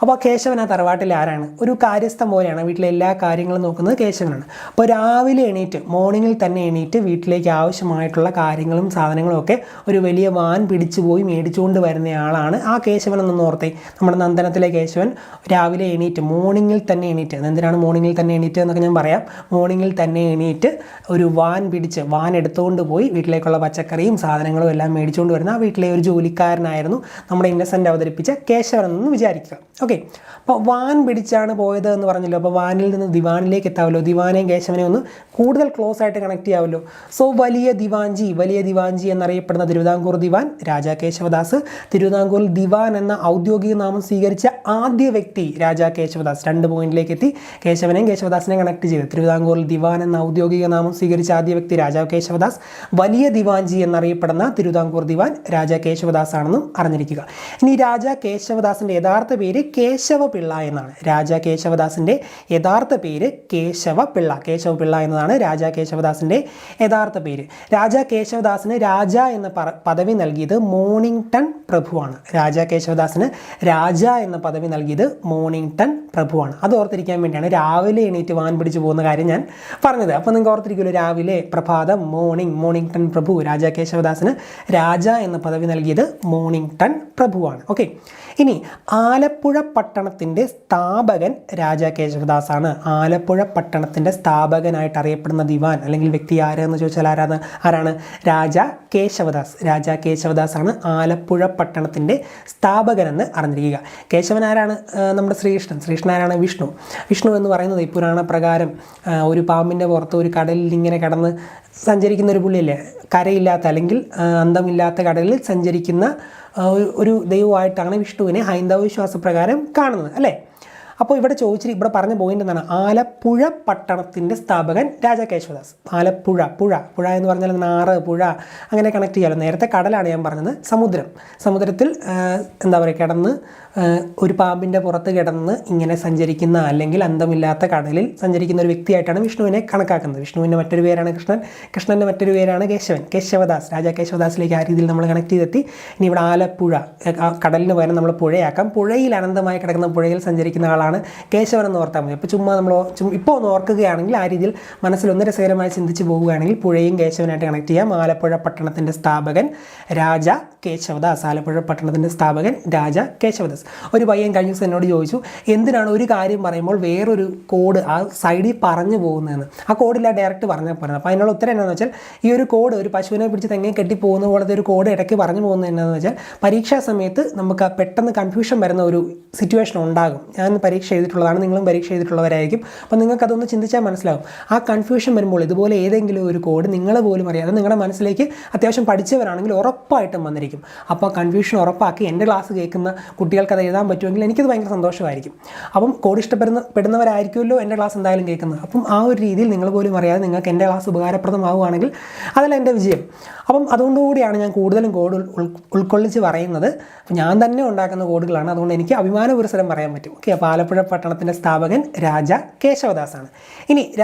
അപ്പോൾ കേശവൻ ആ തറവാട്ടിൽ ആരാണ്? ഒരു കാര്യസ്ഥം പോലെയാണ് വീട്ടിലെ എല്ലാ കാര്യങ്ങളും നോക്കുന്നത് കേശവനാണ്. അപ്പോൾ രാവിലെ എണീറ്റ് മോർണിംഗിൽ തന്നെ എണീറ്റ് വീട്ടിലേക്ക് ആവശ്യമായിട്ടുള്ള കാര്യങ്ങളും സാധനങ്ങളും ഒക്കെ ഒരു വലിയ വാൻ പിടിച്ചു പോയി മേടിച്ചുകൊണ്ട് വരുന്നയാളാണ് ആ കേശവൻ എന്നൊന്ന് ഓർത്തേ. നമ്മുടെ നന്ദനത്തിലെ കേശവൻ രാവിലെ എണീറ്റ് മോർണിംഗിൽ തന്നെ എണീറ്റ്. എന്തിനാണ് മോർണിംഗിൽ തന്നെ എണീറ്റ് എന്നൊക്കെ ഞാൻ പറയാം. മോർണിംഗിൽ തന്നെ എണീറ്റ് ഒരു വാൻ പിടിച്ച് വാൻ എടുത്തുകൊണ്ട് പോയി വീട്ടിലേക്കുള്ള പച്ചക്കറിയും സാധനങ്ങളും എല്ലാം മേടിച്ചുകൊണ്ട് വരുന്ന ആ വീട്ടിലെ ഒരു ജോലിക്കാരനായിരുന്നു നമ്മുടെ ഇന്നസെന്റ് അവതരിപ്പിച്ച കേശവൻ എന്ന് വിചാരിക്കുക. ഓക്കെ അപ്പോൾ വാൻ പിടിച്ചാണ് പോയത് എന്ന് പറഞ്ഞല്ലോ. അപ്പോൾ വാനിൽ നിന്ന് ദിവാനിലേക്ക് എത്താമല്ലോ ദിവാനെയും കേശവനെയും ഒന്ന് കൂടുതൽ ക്ലോസ് ആയിട്ട് കണക്ട് ചെയ്യാമല്ലോ സോ വലിയ ദിവാഞ്ചി വലിയ ദിവാഞ്ചി എന്നറിയപ്പെടുന്ന തിരുവിതാംകൂർ ദിവാൻ രാജാ കേശവദാസ്. തിരുവിതാംകൂറിൽ ദിവാൻ എന്ന ഔദ്യോഗിക നാമം സ്വീകരിച്ച ആദ്യ വ്യക്തി രാജാ കേശവദാസ്. രണ്ട് പോയിന്റിലേക്ക് എത്തി. കേശവനെയും കേശവദാസിനെയും കണക്ട് ചെയ്ത്. തിരുവിതാംകൂറിൽ ദിവാൻ എന്ന ഔദ്യോഗിക നാമം സ്വീകരിച്ച ആദ്യ വ്യക്തി രാജാ കേശവദാസ്. വലിയ ദിവാഞ്ചി എന്നറിയപ്പെടുന്ന തിരുവിതാംകൂർ ദിവാൻ രാജാ കേശവദാസ് ആണെന്നും അറിഞ്ഞിരിക്കുക. ഇനി രാജാ കേശവദാസിന്റെ യഥാർത്ഥ പേര് കേശവ പിള്ള എന്നാണ്. രാജാ കേശവദാസിന്റെ യഥാർത്ഥ പേര് കേശവ പിള്ള കേശവ പിള്ള എന്നതാണ് രാജാ കേശവദാസിന്റെ യഥാർത്ഥ പേര്. രാജാ കേശവദാസിന് രാജ എന്ന പദവി നൽകിയത് മോണിംഗ്ടൺ പ്രഭുവാണ്. രാജാ കേശവദാസിന് രാജ എന്ന പദവി നൽകിയത് മോണിംഗ്ടൺ പ്രഭുവാണ്. അത് ഓർത്തിരിക്കാൻ വേണ്ടിയാണ് രാവിലെ എണീറ്റ് വാൻ പിടിച്ചു പോകുന്ന കാര്യം ഞാൻ പറഞ്ഞത്. അപ്പോൾ നിങ്ങൾക്ക് ഓർത്തിരിക്കുമല്ലോ രാവിലെ പ്രഭാതം മോർണിംഗ് മോണിംഗ്ടൺ പ്രഭു രാജാ കേശവദാസിന് രാജ എന്ന പദവി നൽകിയത് മോണിംഗ്ടൺ പ്രഭുവാണ്. ഓക്കെ ഇനി ആലപ്പുഴ പട്ടണത്തിന്റെ സ്ഥാപകൻ രാജാ കേശവദാസ് ആണ് ആലപ്പുഴ പട്ടണത്തിന്റെ സ്ഥാപകനായിട്ട് അറിയപ്പെടുന്ന ദിവാൻ അല്ലെങ്കിൽ വ്യക്തി ആരെന്ന് ചോദിച്ചാൽ ആരാണ് ആരാണ്? രാജ കേശവദാസ് രാജാ കേശവദാസ് ആണ് ആലപ്പുഴ പട്ടണത്തിന്റെ സ്ഥാപകനെന്ന് അറിഞ്ഞിരിക്കുക. കേശവൻ ആരാണ്? നമ്മുടെ ശ്രീകൃഷ്ണൻ. ശ്രീകൃഷ്ണൻ ആരാണ്? വിഷ്ണു. വിഷ്ണു എന്ന് പറയുന്നത് ഈ പുരാണ പ്രകാരം ഒരു പാമ്പിന്റെ പുറത്ത് ഒരു കടലിൽ ഇങ്ങനെ കടന്ന് സഞ്ചരിക്കുന്ന ഒരു പുള്ളിയല്ലേ? കരയില്ലാത്ത അല്ലെങ്കിൽ അന്തമില്ലാത്ത കടലിൽ സഞ്ചരിക്കുന്ന ഒരു- ദൈവമായിട്ടാണ് വിഷ്ണുവിനെ ഹൈന്ദവ വിശ്വാസപ്രകാരം കാണുന്നത് അല്ലേ? അപ്പോൾ ഇവിടെ ചോദിച്ചിട്ട് ഇവിടെ പറഞ്ഞ പോയിന്റ് എന്താണ്? ആലപ്പുഴ പട്ടണത്തിന്റെ സ്ഥാപകൻ രാജാ കേശവദാസ് ആലപ്പുഴ പുഴ. പുഴ എന്ന് പറഞ്ഞാൽ നാറ് പുഴ. അങ്ങനെ കണക്ട് ചെയ്യാമല്ലോ നേരത്തെ കടലാണ് ഞാൻ പറഞ്ഞത്. സമുദ്രം. സമുദ്രത്തിൽ എന്താ പറയുക കിടന്ന് ഒരു പാമ്പിന്റെ പുറത്ത് കിടന്ന് ഇങ്ങനെ സഞ്ചരിക്കുന്ന അല്ലെങ്കിൽ അന്തമില്ലാത്ത കടലിൽ സഞ്ചരിക്കുന്ന ഒരു വ്യക്തിയായിട്ടാണ് വിഷ്ണുവിനെ കണക്കാക്കുന്നത്. വിഷ്ണുവിന്റെ മറ്റൊരു പേരാണ് കൃഷ്ണൻ. കൃഷ്ണന്റെ മറ്റൊരു പേരാണ് കേശവൻ. കേശവദാസ്. രാജാ കേശവദാസിലേക്ക് ആ രീതിയിൽ നമ്മൾ കണക്ട് ചെയ്തെത്തി. ഇനി ഇവിടെ ആലപ്പുഴ. കടലിന് പകരം നമ്മൾ പുഴയാക്കാം. പുഴയിൽ അനന്തമായി കിടക്കുന്ന പുഴയിൽ സഞ്ചരിക്കുന്ന ആളാണ് കേശവൻ എന്ന് ഓർത്താൽ മതി. അപ്പോൾ ചുമ്മാ നമ്മൾ ഇപ്പോൾ ഒന്ന് ഓർക്കുകയാണെങ്കിൽ ആ രീതിയിൽ മനസ്സിൽ ഒന്ന് രസകരമായി ചിന്തിച്ച് പോവുകയാണെങ്കിൽ പുഴയും കേശവനായിട്ട് കണക്ട് ചെയ്യാം. ആലപ്പുഴ പട്ടണത്തിന്റെ സ്ഥാപകൻ രാജ കേശവദാസ് ആലപ്പുഴ പട്ടണത്തിന്റെ സ്ഥാപകൻ രാജ കേശവദാസ് ഒരു പയ്യൻ കഴിഞ്ഞ ദിവസം എന്നോട് ചോദിച്ചു എന്തിനാണ് ഒരു കാര്യം പറയുമ്പോൾ വേറൊരു കോഡ് ആ സൈഡിൽ പറഞ്ഞു പോകുന്നതെന്ന്? ആ കോഡില്ല ഡയറക്റ്റ് പറഞ്ഞാൽ പറഞ്ഞത് അപ്പോൾ അതിനുള്ള ഉത്തരം എന്താണെന്ന് വെച്ചാൽ ഈ ഒരു കോഡ് ഒരു പശുവിനെ പിടിച്ച് തെങ്ങേ കെട്ടി പോകുന്ന പോലത്തെ ഒരു കോഡ് ഇടയ്ക്ക് പറഞ്ഞു പോകുന്നത് എന്താണെന്ന് വെച്ചാൽ പരീക്ഷാ സമയത്ത് നമുക്ക് പെട്ടെന്ന് കൺഫ്യൂഷൻ വരുന്ന ഒരു സിറ്റുവേഷൻ ഉണ്ടാകും. ഞാൻ പരീക്ഷ ചെയ്തിട്ടുള്ളതാണ് നിങ്ങളും പരീക്ഷ ചെയ്തിട്ടുള്ളവരായിരിക്കും അപ്പോൾ നിങ്ങൾക്ക് അതൊന്ന് ചിന്തിച്ചാൽ മനസ്സിലാകും ആ കൺഫ്യൂഷൻ വരുമ്പോൾ ഇതുപോലെ ഏതെങ്കിലും ഒരു കോഡ് നിങ്ങൾ പോലും അറിയാതെ നിങ്ങളുടെ മനസ്സിലേക്ക് അത്യാവശ്യം പഠിച്ചവരാണെങ്കിൽ ഉറപ്പായിട്ടും വന്നിരിക്കും. അപ്പോൾ കൺഫ്യൂഷൻ ഉറപ്പാക്കി എന്റെ ക്ലാസ് കേൾക്കുന്ന കുട്ടികൾക്ക് അത് എഴുതാൻ പറ്റുമെങ്കിൽ എനിക്കത് ഭയങ്കര സന്തോഷമായിരിക്കും. അപ്പം കോഡ് ഇഷ്ടപ്പെടുന്ന പെടുന്നവരായിരിക്കുമല്ലോ എന്റെ ക്ലാസ് എന്തായാലും കേൾക്കുന്നത്. അപ്പം ആ ഒരു രീതിയിൽ നിങ്ങൾ പോലും അറിയാതെ നിങ്ങൾക്ക് എന്റെ ക്ലാസ് ഉപകാരപ്രദമാവുകയാണെങ്കിൽ അതല്ല എന്റെ വിജയം. അപ്പം അതുകൊണ്ടുകൂടിയാണ് ഞാൻ കൂടുതലും കോഡ് ഉൾ- ഉൾ- ഉൾക്കൊള്ളിച്ച് പറയുന്നത്. ഞാൻ തന്നെ ഉണ്ടാക്കുന്ന കോഡുകളാണ് അതുകൊണ്ട് എനിക്ക് അഭിമാന പറയാൻ പറ്റും. ഓക്കെ അപ്പോൾ ആലപ്പുഴ പട്ടണത്തിന്റെ സ്ഥാപകൻ രാജ കേശവദാസാണ്. ഇനി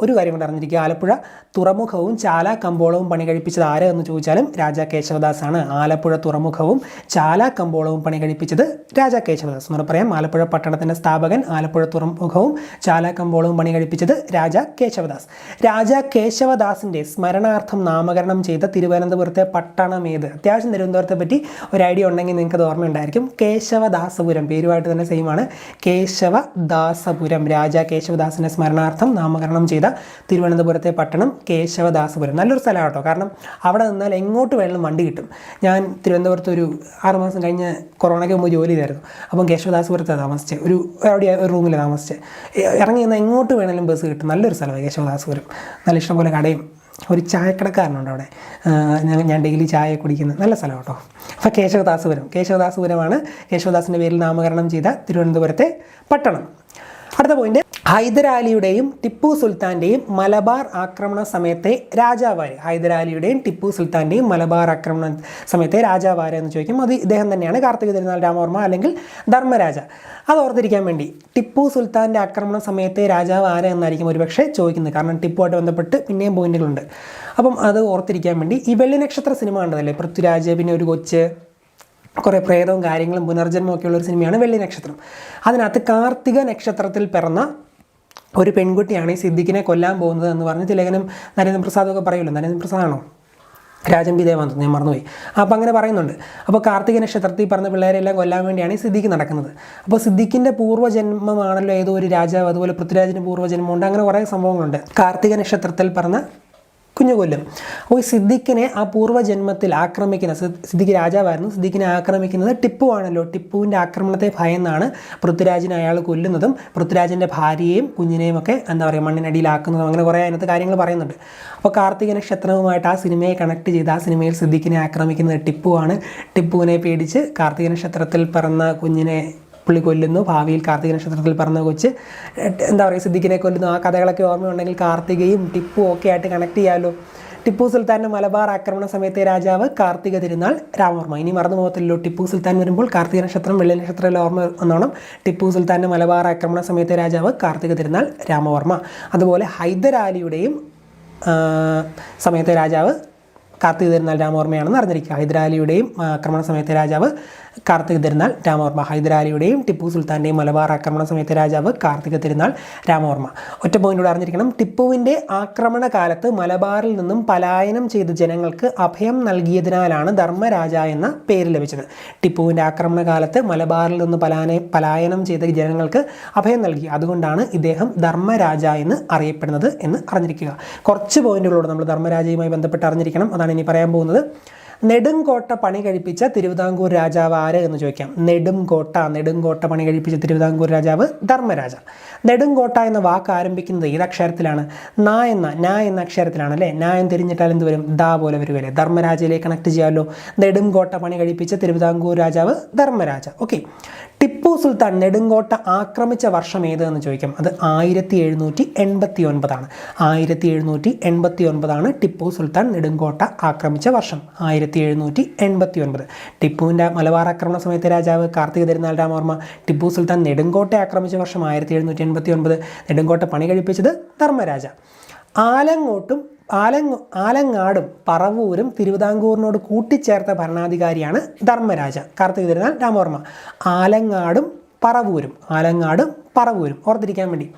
ഒരു കാര്യം കൂടെ അറിഞ്ഞിരിക്കുക. ആലപ്പുഴ തുറമുഖവും ചാല കമ്പോളവും പണി കഴിപ്പിച്ചത് ആരെന്ന് ചോദിച്ചാലും രാജ കേശവദാസാണ്. ആലപ്പുഴ തുറമുഖവും ചാല കമ്പോളവും പണി കഴിപ്പിച്ചത് രാജാ കേശവദാസ് എന്ന് പറയാം. ആലപ്പുഴ പട്ടണത്തിന്റെ സ്ഥാപകൻ ആലപ്പുഴ തുറമുഖവും ചാല കമ്പോളവും പണി കഴിപ്പിച്ചത് രാജാ കേശവദാസ്. രാജാ കേശവദാസിന്റെ സ്മരണാർത്ഥം നാമകരണം ചെയ്ത തിരുവനന്തപുരത്തെ പട്ടണം ഏത്? അത്യാവശ്യം തിരുവനന്തപുരത്തെ പറ്റി ഒരു ഐഡിയ ഉണ്ടെങ്കിൽ നിങ്ങൾക്ക് അത് ഓർമ്മയുണ്ടായിരിക്കും. കേശവദാസപുരം പേരുമായിട്ട് തന്നെ സെയിമാണ് കേശവദാസപുരം രാജാ കേശവദാസിന്റെ സ്മരണാർത്ഥം നാമകരണം ചെയ്ത തിരുവനന്തപുരത്തെ പട്ടണം കേശവദാസപുരം. നല്ലൊരു സ്ഥലമാണ് കേട്ടോ കാരണം അവിടെ നിന്നാൽ എങ്ങോട്ട് വേണമെങ്കിലും വണ്ടി കിട്ടും. ഞാൻ ഞാൻ തിരുവനന്തപുരത്ത് ഒരു ആറുമാസം കഴിഞ്ഞ് കൊറോണയ്ക്ക് മുമ്പ് ജോലി ചെയ്തായിരുന്നു. അപ്പം കേശവദാസപുരത്താണ് താമസിച്ചത് ഒരു അവിടെ ഒരു റൂമിൽ താമസിച്ചത് ഇറങ്ങി നിന്ന് എങ്ങോട്ട് വേണമെങ്കിലും ബസ് കിട്ടും. നല്ലൊരു സ്ഥലമാണ് കേശവദാസപുരം നല്ല ഇഷ്ടംപോലെ കടയും. ഒരു ചായക്കടക്കാരനുണ്ട് അവിടെ. ഞാൻ- ഡെയിലി ചായ കുടിക്കുന്നത് നല്ല സ്ഥലം കേട്ടോ. അപ്പോൾ കേശവദാസപുരം കേശവദാസപുരമാണ് കേശവദാസിന്റെ പേരിൽ നാമകരണം ചെയ്ത തിരുവനന്തപുരത്തെ പട്ടണം. അടുത്ത പോയിന്റ് ഹൈദരാലിയുടെയും ടിപ്പു സുൽത്താന്റെയും മലബാർ ആക്രമണ സമയത്തെ രാജാവാര്. ഹൈദരാലിയുടെയും ടിപ്പു സുൽത്താന്റെയും മലബാർ ആക്രമണ സമയത്തെ രാജാവാര് എന്ന് ചോദിക്കും. അത് ഇദ്ദേഹം തന്നെയാണ് കാർത്തിക തിരുനാൾ രാമവർമ്മ അല്ലെങ്കിൽ ധർമ്മരാജ. അത് ഓർത്തിരിക്കാൻ വേണ്ടി ടിപ്പു സുൽത്താന്റെ ആക്രമണ സമയത്തെ രാജാവ് ആര് എന്നായിരിക്കും ഒരുപക്ഷെ ചോദിക്കുന്നത്. കാരണം ടിപ്പുമായിട്ട് ബന്ധപ്പെട്ട് പിന്നെയും പോയിന്റുകളുണ്ട്. അപ്പം അത് ഓർത്തിരിക്കാൻ വേണ്ടി ഈ വെള്ളി നക്ഷത്ര സിനിമ കണ്ടതല്ലേ? പൃഥ്വിരാജ് പിന്നെ ഒരു കൊച്ച് കുറേ പ്രേതവും കാര്യങ്ങളും ഉള്ള ഒരു സിനിമയാണ് വെള്ളി നക്ഷത്രം. അതിനകത്ത് കാർത്തിക നക്ഷത്രത്തിൽ പിറന്ന ഒരു പെൺകുട്ടിയാണ് ഈ സിദ്ദിഖിനെ കൊല്ലാൻ പോകുന്നത് എന്ന് പറഞ്ഞ് തിലകനും നരേന്ദ്ര പ്രസാദൊക്കെ പറയുമല്ലോ. നരേന്ദ്രപ്രസാദാണോ രാജൻ രാജംബി ദേവാന്ന് ഞാൻ മറന്നുപോയി. അപ്പോൾ അങ്ങനെ പറയുന്നുണ്ട്. അപ്പോൾ കാർത്തിക നക്ഷത്രത്തിൽ പറഞ്ഞ പിള്ളേരെല്ലാം കൊല്ലാൻ വേണ്ടിയാണ് ഈ സിദ്ദിഖ് നടക്കുന്നത്. അപ്പോൾ സിദ്ദിഖിന്റെ പൂർവജന്മമാണല്ലോ ഏതോ ഒരു രാജാവ് അതുപോലെ പൃഥ്വിരാജിന്റെ പൂർവജന്മമുണ്ട്. അങ്ങനെ കുറേ സംഭവങ്ങളുണ്ട്. കാർത്തിക നക്ഷത്രത്തിൽ പറഞ്ഞ കുഞ്ഞു കൊല്ലും അപ്പോൾ സിദ്ദിഖിനെ ആ പൂർവജന്മത്തിൽ ആക്രമിക്കുന്ന സിദ്- സിദ്ദിഖ് രാജാവായിരുന്നു. സിദ്ദിഖിനെ ആക്രമിക്കുന്നത് ടിപ്പു ആണല്ലോ ടിപ്പുവിന്റെ ആക്രമണത്തെ ഭയന്നാണ് പൃഥ്വിരാജിനെ അയാൾ കൊല്ലുന്നതും പൃഥ്വിരാജിന്റെ ഭാര്യയെയും കുഞ്ഞിനെയും ഒക്കെ എന്താ പറയുക മണ്ണിനടിയിലാക്കുന്നതും അങ്ങനെ കുറേ അതിനകത്ത് കാര്യങ്ങൾ പറയുന്നുണ്ട്. അപ്പോൾ കാർത്തിക നക്ഷത്രവുമായിട്ട് ആ സിനിമയെ കണക്ട് ചെയ്ത് ആ സിനിമയിൽ സിദ്ദിഖിനെ ആക്രമിക്കുന്നത് ടിപ്പുവാണ്. ടിപ്പുവിനെ പേടിച്ച് കാർത്തിക നക്ഷത്രത്തിൽ പിറന്ന കുഞ്ഞിനെ പുള്ളി കൊല്ലുന്നു. ഭാവിയിൽ കാർത്തിക നക്ഷത്രത്തിൽ പറഞ്ഞ കൊച്ച് എന്താ പറയുക സിദ്ദിഖിനെ കൊല്ലുന്നു. ആ കഥകളൊക്കെ ഓർമ്മയുണ്ടെങ്കിൽ കാർത്തികയും ടിപ്പും ഒക്കെ ആയിട്ട് കണക്ട് ചെയ്യാമല്ലോ ടിപ്പു സുൽത്താന്റെ മലബാർ ആക്രമണ സമയത്തെ രാജാവ് കാർത്തിക തിരുനാൾ രാമവർമ്മ. ഇനി മറന്നു പോകത്തില്ലല്ലോ ടിപ്പു സുൽത്താൻ വരുമ്പോൾ കാർത്തിക നക്ഷത്രം വെള്ളി നക്ഷത്രത്തിൽ ഓർമ്മ വന്നോണം. ടിപ്പു സുൽത്താന്റെ മലബാർ ആക്രമണ സമയത്തെ രാജാവ് കാർത്തിക തിരുനാൾ രാമവർമ്മ. അതുപോലെ ഹൈദരാലിയുടെയും സമയത്തെ രാജാവ് കാർത്തിക തിരുനാൾ രാമവർമ്മയാണെന്ന് അറിഞ്ഞിരിക്കുക. ഹൈദരാലിയുടെയും ആക്രമണ സമയത്തെ രാജാവ് കാർത്തിക തിരുനാൾ രാമവർമ്മ ഹൈദരാലിയുടെയും ടിപ്പു സുൽത്താന്റെയും മലബാർ ആക്രമണ സമയത്തെ രാജാവ് കാർത്തിക തിരുനാൾ രാമവർമ്മ. ഒറ്റ പോയിന്റോട് അറിഞ്ഞിരിക്കണം. ടിപ്പുവിന്റെ ആക്രമണ കാലത്ത് മലബാറിൽ നിന്നും പലായനം ചെയ്ത ജനങ്ങൾക്ക് അഭയം നൽകിയതിനാലാണ് ധർമ്മരാജ എന്ന പേര് ലഭിച്ചത്. ടിപ്പുവിന്റെ ആക്രമണ കാലത്ത് മലബാറിൽ നിന്ന് പലായന പലായനം ചെയ്ത ജനങ്ങൾക്ക് അഭയം നൽകി. അതുകൊണ്ടാണ് ഇദ്ദേഹം ധർമ്മരാജ എന്ന് അറിയപ്പെടുന്നത് എന്ന് അറിഞ്ഞിരിക്കുക. കുറച്ച് പോയിന്റുകളോട് നമ്മൾ ധർമ്മരാജയുമായി ബന്ധപ്പെട്ട് അറിഞ്ഞിരിക്കണം. അതാണ് ഇനി പറയാൻ പോകുന്നത്. നെടുങ്കോട്ട പണി കഴിപ്പിച്ച തിരുവിതാംകൂർ രാജാവ് ആര് എന്ന് ചോദിക്കാം. നെടുങ്കോട്ട നെടുങ്കോട്ട പണി കഴിപ്പിച്ച തിരുവിതാംകൂർ രാജാവ് ധർമ്മരാജ. നെടുങ്കോട്ട എന്ന വാക്ക് ആരംഭിക്കുന്നത് ഏത് അക്ഷരത്തിലാണ്? ന എന്ന ന എന്ന അക്ഷരത്തിലാണ് അല്ലേ? എന്ന് തിരിഞ്ഞിട്ടാൽ എന്ത് വരും? ദാ പോലെ വരുമല്ലേ ധർമ്മരാജയിലേക്ക് കണക്ട് ചെയ്യാമല്ലോ. നെടുങ്കോട്ട പണി കഴിപ്പിച്ച തിരുവിതാംകൂർ രാജാവ് ധർമ്മരാജ. ഓക്കെ ടിപ്പു സുൽത്താൻ നെടുങ്കോട്ട ആക്രമിച്ച വർഷം ഏത് എന്ന് ചോദിക്കാം. അത് ആയിരത്തി എഴുന്നൂറ്റി എൺപത്തി ഒൻപതാണ് ആയിരത്തി എഴുന്നൂറ്റി എൺപത്തി ഒൻപതാണ് ടിപ്പു സുൽത്താൻ നെടുങ്കോട്ട ആക്രമിച്ച വർഷം. ആയിരത്തി എഴുന്നൂറ്റി എൺപത്തി ഒൻപത് ടിപ്പുവിന്റെ മലബാർ ആക്രമണ സമയത്തെ രാജാവ് കാർത്തിക തിരുനാൾ രാമവർമ്മ ടിപ്പു സുൽത്താൻ നെടുങ്കോട്ടെ ആക്രമിച്ച വർഷം ആയിരത്തി എഴുന്നൂറ്റി എൺപത്തി ഒൻപത് നെടുങ്കോട്ട പണി കഴിപ്പിച്ചത് ധർമ്മരാജ. ആലങ്ങോട്ടും ആലങ് ആലങ്ങാടും പറവൂരും തിരുവിതാംകൂറിനോട് കൂട്ടിച്ചേർത്ത ഭരണാധികാരിയാണ് ധർമ്മരാജ കാർത്തിക തിരുനാൾ രാമവർമ്മ. ആലങ്ങാടും പറവൂരും ആലങ്ങാടും പറവൂരും. ഓർത്തിരിക്കാൻ വേണ്ടി.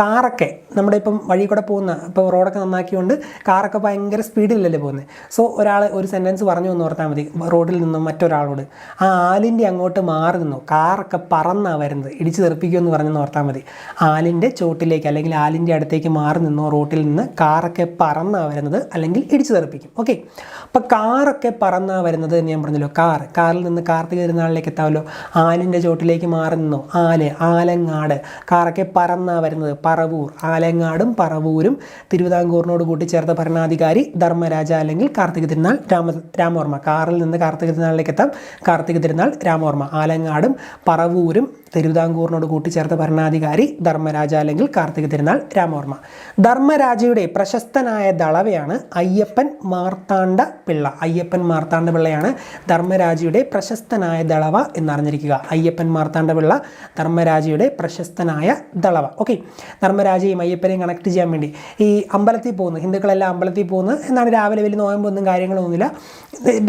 കാറൊക്കെ നമ്മുടെ ഇപ്പം വഴി കൂടെ പോകുന്ന ഇപ്പോൾ റോഡൊക്കെ നന്നാക്കിയുകൊണ്ട് കാറൊക്കെ ഭയങ്കര സ്പീഡിലല്ലേ പോകുന്നത് സോ ഒരാൾ ഒരു സെന്റൻസ് പറഞ്ഞു എന്ന് ഓർത്താൽ മതി റോഡിൽ നിന്നും മറ്റൊരാളോട്. ആ ആലിന്റെ അങ്ങോട്ട് മാറി നിന്നു കാറൊക്കെ പറന്നാണ് വരുന്നത് ഇടിച്ച് തെറിപ്പിക്കുമെന്ന് പറഞ്ഞെന്ന് ഓർത്താൽ മതി. ആലിന്റെ ചോട്ടിലേക്ക് അല്ലെങ്കിൽ ആലിന്റെ അടുത്തേക്ക് മാറി നിന്നോ റോട്ടിൽ നിന്ന് കാറൊക്കെ പറന്നാണ് വരുന്നത് അല്ലെങ്കിൽ ഇടിച്ച് തെറിപ്പിക്കും. ഓക്കെ? അപ്പോൾ കാറൊക്കെ പറന്നാണ് വരുന്നത് എന്ന് ഞാൻ പറഞ്ഞല്ലോ കാർ കാറിൽ നിന്ന് കാർത്തിക തിരുനാളിലേക്ക് എത്താമല്ലോ ആലിന്റെ ചോട്ടിലേക്ക് മാറി നിന്നോ ആൽ ആലങ്ങാട്. കാറൊക്കെ പറന്നാണ് വരുന്നത് പറവൂർ ആലങ്ങാടും പറവൂരും തിരുവിതാംകൂറിനോട് കൂട്ടിച്ചേർത്ത ഭരണാധികാരി ധർമ്മരാജ അല്ലെങ്കിൽ കാർത്തിക തിരുനാൾ രാമ രാമവർമ്മ. കാറിൽ നിന്ന് കാർത്തിക തിരുനാളിലേക്ക് എത്താം. കാർത്തിക തിരുനാൾ രാമവർമ്മ. ആലങ്ങാടും പറവൂരും തിരുവിതാംകൂറിനോട് കൂട്ടിച്ചേർത്ത ഭരണാധികാരി ധർമ്മരാജ അല്ലെങ്കിൽ കാർത്തിക തിരുനാൾ രാമവർമ്മ. ധർമ്മരാജയുടെ പ്രശസ്തനായ ദളവയാണ് അയ്യപ്പൻ മാർത്താണ്ഡ പിള്ള. അയ്യപ്പൻ മാർത്താണ്ഡ പിള്ളയാണ് ധർമ്മരാജയുടെ പ്രശസ്തനായ ദളവ എന്നറിഞ്ഞിരിക്കുക. അയ്യപ്പൻ മാർത്താണ്ഡ പിള്ള ധർമ്മരാജയുടെ പ്രശസ്തനായ ദളവ. ഓക്കെ ധർമ്മരാജയും അയ്യപ്പനെയും കണക്ട് ചെയ്യാൻ വേണ്ടി. ഈ അമ്പലത്തിൽ പോകുന്നു. ഹിന്ദുക്കളെല്ലാം അമ്പലത്തിൽ പോകുന്നു. എന്നാണ് രാവിലെ വലിയ നോയമ്പൊന്നും കാര്യങ്ങളൊന്നുമില്ല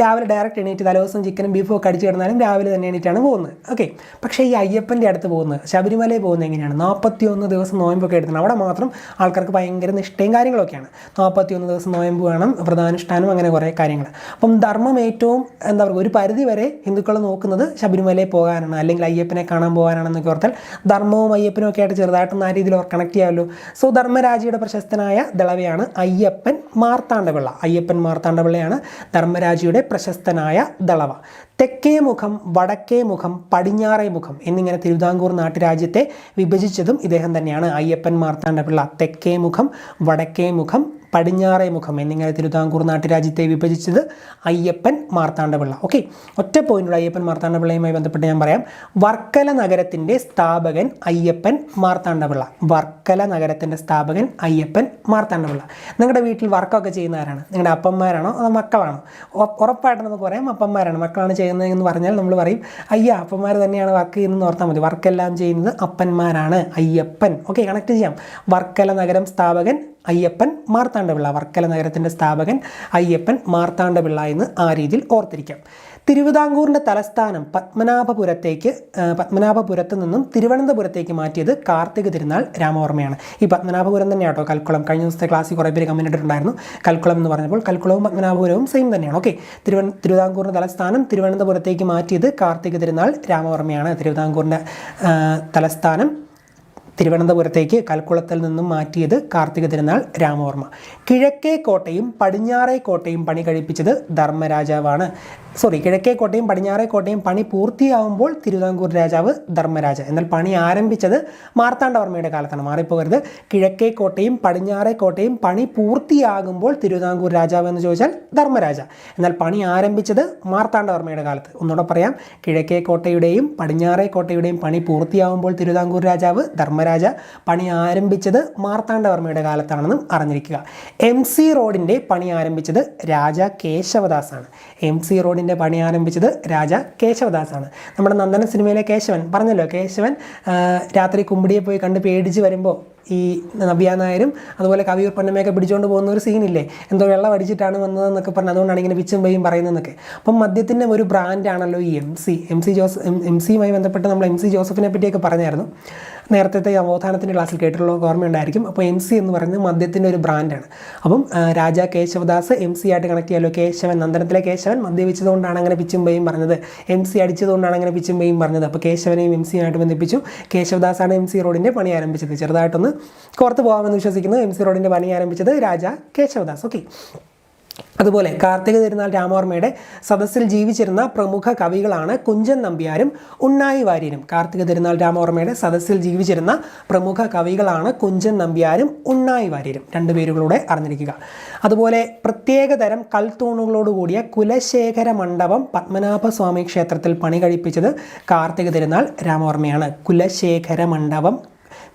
രാവിലെ ഡയറക്റ്റ് എണീറ്റ് തലേദിവസം ചിക്കനും ബീഫും ഒക്കെ അടിച്ചു കിടന്നാലും രാവിലെ തന്നെ എണീറ്റാണ് പോകുന്നത്. ഓക്കെ പക്ഷേ ഈ അയ്യപ്പൻ അയ്യപ്പന്റെ അടുത്ത് പോകുന്നത്. ശബരിമലയിൽ പോകുന്നത് എങ്ങനെയാണ്? നാൽപ്പത്തി ഒന്ന് ദിവസം നോയമ്പൊക്കെ എടുക്കണം അവിടെ മാത്രം ആൾക്കാർക്ക് ഭയങ്കര നിഷ്ഠയും കാര്യങ്ങളൊക്കെയാണ്. നാൽപ്പത്തി ഒന്ന് ദിവസം നോയമ്പ് വേണം വ്രതാനുഷ്ഠാനം അങ്ങനെ കുറേ കാര്യങ്ങൾ. അപ്പം ധർമ്മം ഏറ്റവും എന്താ പറയുക ഒരു പരിധി വരെ ഹിന്ദുക്കൾ നോക്കുന്നത് ശബരിമലയിൽ പോകാനാണ് അല്ലെങ്കിൽ അയ്യപ്പനെ കാണാൻ പോകാനാണെന്നൊക്കെ ഓർത്താൽ ധർമ്മവും അയ്യപ്പനും ഒക്കെ ആയിട്ട് ചെറുതായിട്ടൊന്ന് ആ രീതിയിൽ കണക്ട് ചെയ്യാമല്ലോ. സോ ധർമ്മരാജിയുടെ പ്രശസ്തനായ ദളവയാണ് അയ്യപ്പൻ മാർത്താണ്ഡപിള്ള. അയ്യപ്പൻ മാർത്താണ്ഡപിള്ളയാണ് ധർമ്മരാജിയുടെ പ്രശസ്തനായ ദളവ. തെക്കേ മുഖം വടക്കേ മുഖം പടിഞ്ഞാറേ മുഖം എന്നിങ്ങനെ തിരുവിതാംകൂർ നാട്ടുരാജ്യത്തെ വിഭജിച്ചതും ഇദ്ദേഹം തന്നെയാണ്. അയ്യപ്പൻ മാർത്താണ്ഡപിള്ള തെക്കേ മുഖം വടക്കേ മുഖം പടിഞ്ഞാറേ മുഖം എന്നിങ്ങനെ തിരുവിതാംകൂർ നാട്ടുരാജ്യത്തെ വിഭജിച്ചത് അയ്യപ്പൻ മാർത്താണ്ഡപിള്ള. ഓക്കെ ഒറ്റ പോയിന്റുള്ള അയ്യപ്പൻ മാർത്താണ്ഡപിള്ളയുമായി ബന്ധപ്പെട്ട് ഞാൻ പറയാം. വർക്കല നഗരത്തിന്റെ സ്ഥാപകൻ അയ്യപ്പൻ മാർത്താണ്ഡപിള്ള. വർക്കല നഗരത്തിന്റെ സ്ഥാപകൻ അയ്യപ്പൻ മാർത്താണ്ഡപിള്ള. നിങ്ങളുടെ വീട്ടിൽ വർക്കൊക്കെ ചെയ്യുന്ന ആരാണ്? നിങ്ങളുടെ അപ്പന്മാരാണോ അതോ മക്കളാണോ? ഉറപ്പായിട്ട് നമുക്ക് പറയാം അപ്പന്മാരാണ്. മക്കളാണ് ചെയ്യുന്നത് എന്ന് പറഞ്ഞാൽ നമ്മൾ പറയും അയ്യ അപ്പന്മാർ തന്നെയാണ് വർക്ക് ചെയ്യുന്നതെന്ന് ഓർത്താൽ മതി. വർക്കെല്ലാം ചെയ്യുന്നത് അപ്പന്മാരാണ്. അയ്യപ്പൻ. ഓക്കെ കണക്ട് ചെയ്യാം. വർക്കല നഗരം സ്ഥാപകൻ അയ്യപ്പൻ മാർത്താണ്ഡപിള്ള വർക്കല നഗരത്തിന്റെ സ്ഥാപകൻ അയ്യപ്പൻ മാർത്താണ്ഡപിള്ള എന്ന് ആ രീതിയിൽ ഓർത്തിരിക്കാം. തിരുവിതാംകൂറിന്റെ തലസ്ഥാനം പത്മനാഭപുരത്തേക്ക് പത്മനാഭപുരത്ത് നിന്നും തിരുവനന്തപുരത്തേക്ക് മാറ്റിയത് കാർത്തിക തിരുനാൾ രാമവർമ്മയാണ്. ഈ പത്മനാഭപുരം തന്നെയാണ് കേട്ടോ കൽക്കുളം. കഴിഞ്ഞ ദിവസത്തെ ക്ലാസ്സിൽ കുറേ പേര് കമന്റ് ഇട്ടിട്ടുണ്ടായിരുന്നു. കൽക്കുളം എന്ന് പറഞ്ഞപ്പോൾ കൽക്കുളവും പത്മനാഭപുരവും സെയിം തന്നെയാണ്. ഓക്കെ തിരുവന തിരുവിതാംകൂറിന്റെ തലസ്ഥാനം തിരുവനന്തപുരത്തേക്ക് മാറ്റിയത് കാർത്തിക തിരുനാൾ രാമവർമ്മയാണ്. തിരുവിതാംകൂറിന്റെ തലസ്ഥാനം തിരുവനന്തപുരത്തേക്ക് കൽക്കുളത്തിൽ നിന്നും മാറ്റിയത് കാർത്തിക തിരുനാൾ രാമവർമ്മ. കിഴക്കേ കോട്ടയും പടിഞ്ഞാറേ കോട്ടയും പണി കഴിപ്പിച്ചത് ധർമ്മരാജാവാണ്. സോറി കിഴക്കേ കോട്ടയും പടിഞ്ഞാറേ കോട്ടയും പണി പൂർത്തിയാവുമ്പോൾ തിരുവിതാംകൂർ രാജാവ് ധർമ്മരാജ. എന്നാൽ പണി ആരംഭിച്ചത് മാർത്താണ്ഡവർമ്മയുടെ കാലത്താണ്. മാറിപ്പോകരുത്. കിഴക്കേ കോട്ടയും പടിഞ്ഞാറേ കോട്ടയും പണി പൂർത്തിയാകുമ്പോൾ തിരുവിതാംകൂർ രാജാവ് എന്ന് ചോദിച്ചാൽ ധർമ്മരാജ. എന്നാൽ പണി ആരംഭിച്ചത് മാർത്താണ്ഡവർമ്മയുടെ കാലത്ത്. ഒന്നുകൂടെ പറയാം. കിഴക്കേ കോട്ടയുടെയും പടിഞ്ഞാറേ കോട്ടയുടെയും പണി പൂർത്തിയാവുമ്പോൾ തിരുവിതാംകൂർ രാജാവ് ധർമ്മരാജ. പണി ആരംഭിച്ചത് മാർത്താണ്ഡവർമ്മയുടെ കാലത്താണെന്നും അറിഞ്ഞിരിക്കുക. എം സി റോഡിന്റെ പണി ആരംഭിച്ചത് രാജ കേശവദാസാണ്. എം സി റോഡിന്റെ പണി ആരംഭിച്ചത് രാജ കേശവദാസാണ്. നമ്മുടെ നന്ദന സിനിമയിലെ കേശവൻ. പറഞ്ഞല്ലോ കേശവൻ രാത്രി കുമ്പിടിയെ പോയി കണ്ട് പേടിച്ച് വരുമ്പോൾ ഈ നവ്യ നായരും അതുപോലെ കവിയൂർ പൊന്നമ്മയൊക്കെ പിടിച്ചുകൊണ്ട് പോകുന്ന ഒരു സീനില്ലേ? എന്തോ വെള്ളം അടിച്ചിട്ടാണ് വന്നതെന്നൊക്കെ പറഞ്ഞ് അതുകൊണ്ടാണ് ഇങ്ങനെ പിച്ചും പയ്യും പറയുന്നതെന്നൊക്കെ. അപ്പം മദ്യത്തിന്റെ ഒരു ബ്രാൻഡാണല്ലോ ഈ M C. M C Jose M സിയുമായി ബന്ധപ്പെട്ട് നമ്മൾ എം സി ജോസഫിനെ പറ്റിയൊക്കെ പറഞ്ഞായിരുന്നു. നേരത്തെ അവബോധാനത്തിന്റെ ക്ലാസ്സിൽ കേട്ടിട്ടുള്ള ഓർമ്മയുണ്ടായിരിക്കും അപ്പോൾ എം സി എന്ന് പറയുന്നത് മദ്യത്തിന്റെ ഒരു ബ്രാൻഡാണ് അപ്പം രാജ കേശവദാസ് എം സി ആയിട്ട് കണക്ട് ചെയ്യാലോ? കേശവൻ നന്ദനത്തിലെ കേശവൻ മദ്യപിച്ചതുകൊണ്ടാണ് അങ്ങനെ പിച്ചും പയ്യും പറഞ്ഞത്. എം സി അടിച്ചതുകൊണ്ടാണ് അങ്ങനെ പിച്ചും പയ്യും പറഞ്ഞത്. അപ്പോൾ കേശവനെയും എം സിയുമായിട്ട് ബന്ധിപ്പിച്ചു. കേശവദാസാണ് എം സി റോഡിന്റെ പണി ആരംഭിച്ചത്. ചെറുതായിട്ടൊന്ന് കോർത്ത് പോകാമെന്ന് വിശ്വസിക്കുന്നു. എം സി റോഡിന്റെ പണി ആരംഭിച്ചത് രാജ കേശവദാസ്. ഓക്കെ അതുപോലെ കാർത്തിക തിരുനാൾ രാമവർമ്മയുടെ സദസ്സിൽ ജീവിച്ചിരുന്ന പ്രമുഖ കവികളാണ് കുഞ്ചൻ നമ്പ്യാരും ഉണ്ണായി വാര്യരും. കാർത്തിക തിരുനാൾ രാമവർമ്മയുടെ സദസ്സിൽ ജീവിച്ചിരുന്ന പ്രമുഖ കവികളാണ് കുഞ്ചൻ നമ്പ്യാരും ഉണ്ണായി വാര്യരും. രണ്ടുപേരുകളൂടെ അറിഞ്ഞിരിക്കുക. അതുപോലെ പ്രത്യേകതരം കൽത്തൂണുകളോടുകൂടിയ കുലശേഖര മണ്ഡപം പത്മനാഭസ്വാമി ക്ഷേത്രത്തിൽ പണി കഴിപ്പിച്ചത് കാർത്തിക തിരുനാൾ രാമവർമ്മയാണ്. കുലശേഖര മണ്ഡപം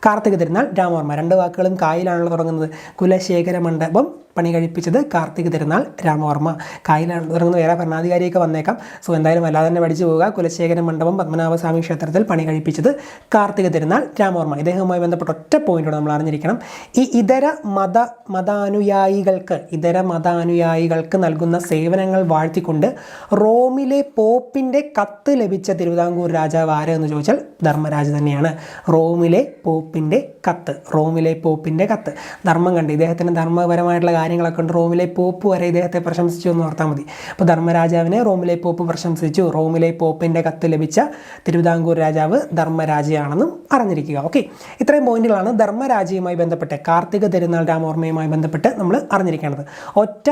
കാർത്തിക തിരുനാൾ രാമവർമ്മ. രണ്ട് വാക്കുകളും കായിലാണല്ലോ തുടങ്ങുന്നത്. കുലശേഖര മണ്ഡപം പണി കഴിപ്പിച്ചത് കാർത്തിക് തിരുനാൾ രാമവർമ്മ. കായിലാണ് തുടങ്ങുന്ന വേറെ ഭരണാധികാരിയൊക്കെ വന്നേക്കാം. സോ എന്തായാലും അല്ലാതെ തന്നെ പഠിച്ചു പോവുക. കുലശേഖര മണ്ഡപം പത്മനാഭസ്വാമി ക്ഷേത്രത്തിൽ പണി കഴിപ്പിച്ചത് കാർത്തിക തിരുനാൾ രാമവർമ്മ. ഇദ്ദേഹവുമായി ബന്ധപ്പെട്ട ഒറ്റ പോയിന്റോട് നമ്മൾ അറിഞ്ഞിരിക്കണം. ഈ ഇതര മത മതാനുയായികൾക്ക് ഇതര മതാനുയായികൾക്ക് നൽകുന്ന സേവനങ്ങൾ വാഴ്ത്തിക്കൊണ്ട് റോമിലെ പോപ്പിന്റെ കത്ത് ലഭിച്ച തിരുവിതാംകൂർ രാജാവ് ആര് എന്ന് ചോദിച്ചാൽ ധർമ്മരാജ് തന്നെയാണ്. റോമിലെ പോപ്പിന്റെ കത്ത് റോമിലെ പോപ്പിന്റെ കത്ത്. ധർമ്മം കണ്ട് ഇദ്ദേഹത്തിന് ധർമ്മപരമായിട്ടുള്ള കാര്യങ്ങളൊക്കെ ഉണ്ട്. റോമിലെ പോപ്പ് വരെ ഇദ്ദേഹത്തെ പ്രശംസിച്ചു എന്ന് ഓർത്താൽ മതി. അപ്പോൾ ധർമ്മരാജാവിനെ റോമിലെ പോപ്പ് പ്രശംസിച്ചു. റോമിലെ പോപ്പിന്റെ കത്ത് ലഭിച്ച തിരുവിതാംകൂർ രാജാവ് ധർമ്മരാജയാണെന്നും അറിഞ്ഞിരിക്കുക. ഓക്കെ. ഇത്രയും പോയിന്റുകളാണ് ധർമ്മരാജയുമായി ബന്ധപ്പെട്ട് കാർത്തിക തിരുനാൾ രാമോർമ്മയുമായി ബന്ധപ്പെട്ട് നമ്മൾ അറിഞ്ഞിരിക്കേണ്ടത്. ഒറ്റ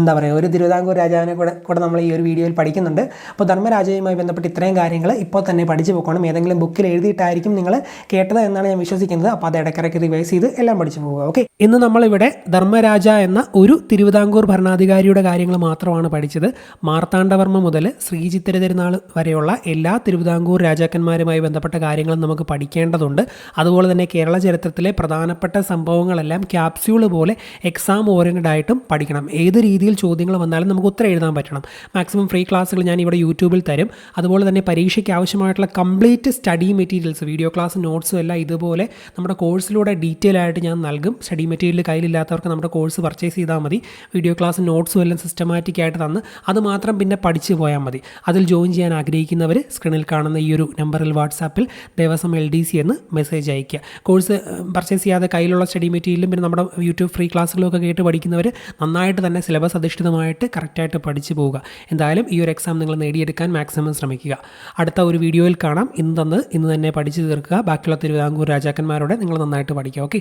എന്താ പറയുക ഒരു തിരുവിതാംകൂർ രാജാവിനെ കൂടെ കൂടെ നമ്മൾ ഈ ഒരു വീഡിയോയിൽ പഠിക്കുന്നുണ്ട്. അപ്പോൾ ധർമ്മരാജയുമായി ബന്ധപ്പെട്ട് ഇത്രയും കാര്യങ്ങൾ ഇപ്പോൾ തന്നെ പഠിച്ചു പോകണം ഏതെങ്കിലും ബുക്കിൽ എഴുതിയിട്ടായിരിക്കും നിങ്ങൾ കേട്ടത് എന്നാണ് ഞാൻ വിശ്വസിക്കുന്നത്. അപ്പോൾ അത് ഇടയ്ക്കിടയ്ക്ക് റിവൈസ് ചെയ്ത് എല്ലാം പഠിച്ചു പോകുക ഓക്കെ. ഇന്ന് നമ്മളിവിടെ ധർമ്മരാജ എന്ന ഒരു തിരുവിതാംകൂർ ഭരണാധികാരിയുടെ കാര്യങ്ങൾ മാത്രമാണ് പഠിച്ചത്. മാർത്താണ്ഡവർമ്മ മുതൽ ശ്രീചിത്തിര തിരുനാൾ വരെയുള്ള എല്ലാ തിരുവിതാംകൂർ രാജാക്കന്മാരുമായി ബന്ധപ്പെട്ട കാര്യങ്ങളും നമുക്ക് പഠിക്കേണ്ടതുണ്ട്. അതുപോലെ തന്നെ കേരള ചരിത്രത്തിലെ പ്രധാനപ്പെട്ട സംഭവങ്ങളെല്ലാം ക്യാപ്സ്യൂൾ പോലെ എക്സാം ഓറിയന്റഡ് ആയിട്ടും പഠിക്കണം. ഏത് രീതിയിൽ ചോദ്യങ്ങൾ വന്നാലും നമുക്ക് ഉത്തരം എഴുതാൻ പറ്റണം. മാക്സിമം ഫ്രീ ക്ലാസ്സുകൾ ഞാൻ ഇവിടെ യൂട്യൂബിൽ തരും. അതുപോലെ തന്നെ പരീക്ഷയ്ക്ക് ആവശ്യമായിട്ടുള്ള complete study materials video class നോട്ട്സും എല്ലാം ഇതുപോലെ നമ്മുടെ കോഴ്സിലൂടെ ഡീറ്റെയിൽ ആയിട്ട് ഞാൻ നൽകും. സ്റ്റഡി മെറ്റീരിയൽ കയ്യിലില്ലാത്ത താല്പര്യമില്ലാത്തവർക്ക് നമ്മുടെ കോഴ്സ് പർച്ചേസ് ചെയ്താൽ മതി. വീഡിയോ ക്ലാസ് നോട്ട്സും എല്ലാം സിസ്റ്റമാറ്റിക് ആയിട്ട് തന്ന് അത് മാത്രം പിന്നെ പഠിച്ചു പോയാൽ മതി. അതിൽ ജോയിൻ ചെയ്യാൻ ആഗ്രഹിക്കുന്നവർ സ്ക്രീനിൽ കാണുന്ന ഈ ഒരു നമ്പറിൽ വാട്സാപ്പിൽ ദേവസ്വം എൽ ഡി സി എന്ന് മെസ്സേജ് അയയ്ക്കുക. കോഴ്സ് പർച്ചേസ് ചെയ്യാതെ കയ്യിലുള്ള സ്റ്റഡി മെറ്റീരിയലും പിന്നെ നമ്മുടെ യൂട്യൂബ് ഫ്രീ ക്ലാസ്സുകളൊക്കെ കേട്ട് പഠിക്കുന്നവർ നന്നായിട്ട് തന്നെ സിലബസ് അധിഷ്ഠിതമായിട്ട് കറക്റ്റായിട്ട് പഠിച്ചു പോവുക. എന്തായാലും ഈ ഒരു എക്സാം നിങ്ങൾ നേടിയെടുക്കാൻ മാക്സിമം ശ്രമിക്കുക. അടുത്ത ഒരു വീഡിയോയിൽ കാണാം. ഇന്ന് തന്ന് ഇന്ന് തന്നെ പഠിച്ചു തീർക്കുക. ബാക്കിയുള്ള തിരുവിതാംകൂർ രാജാക്കന്മാരോടെ നിങ്ങൾ നന്നായിട്ട് പഠിക്കുക. ഓക്കെ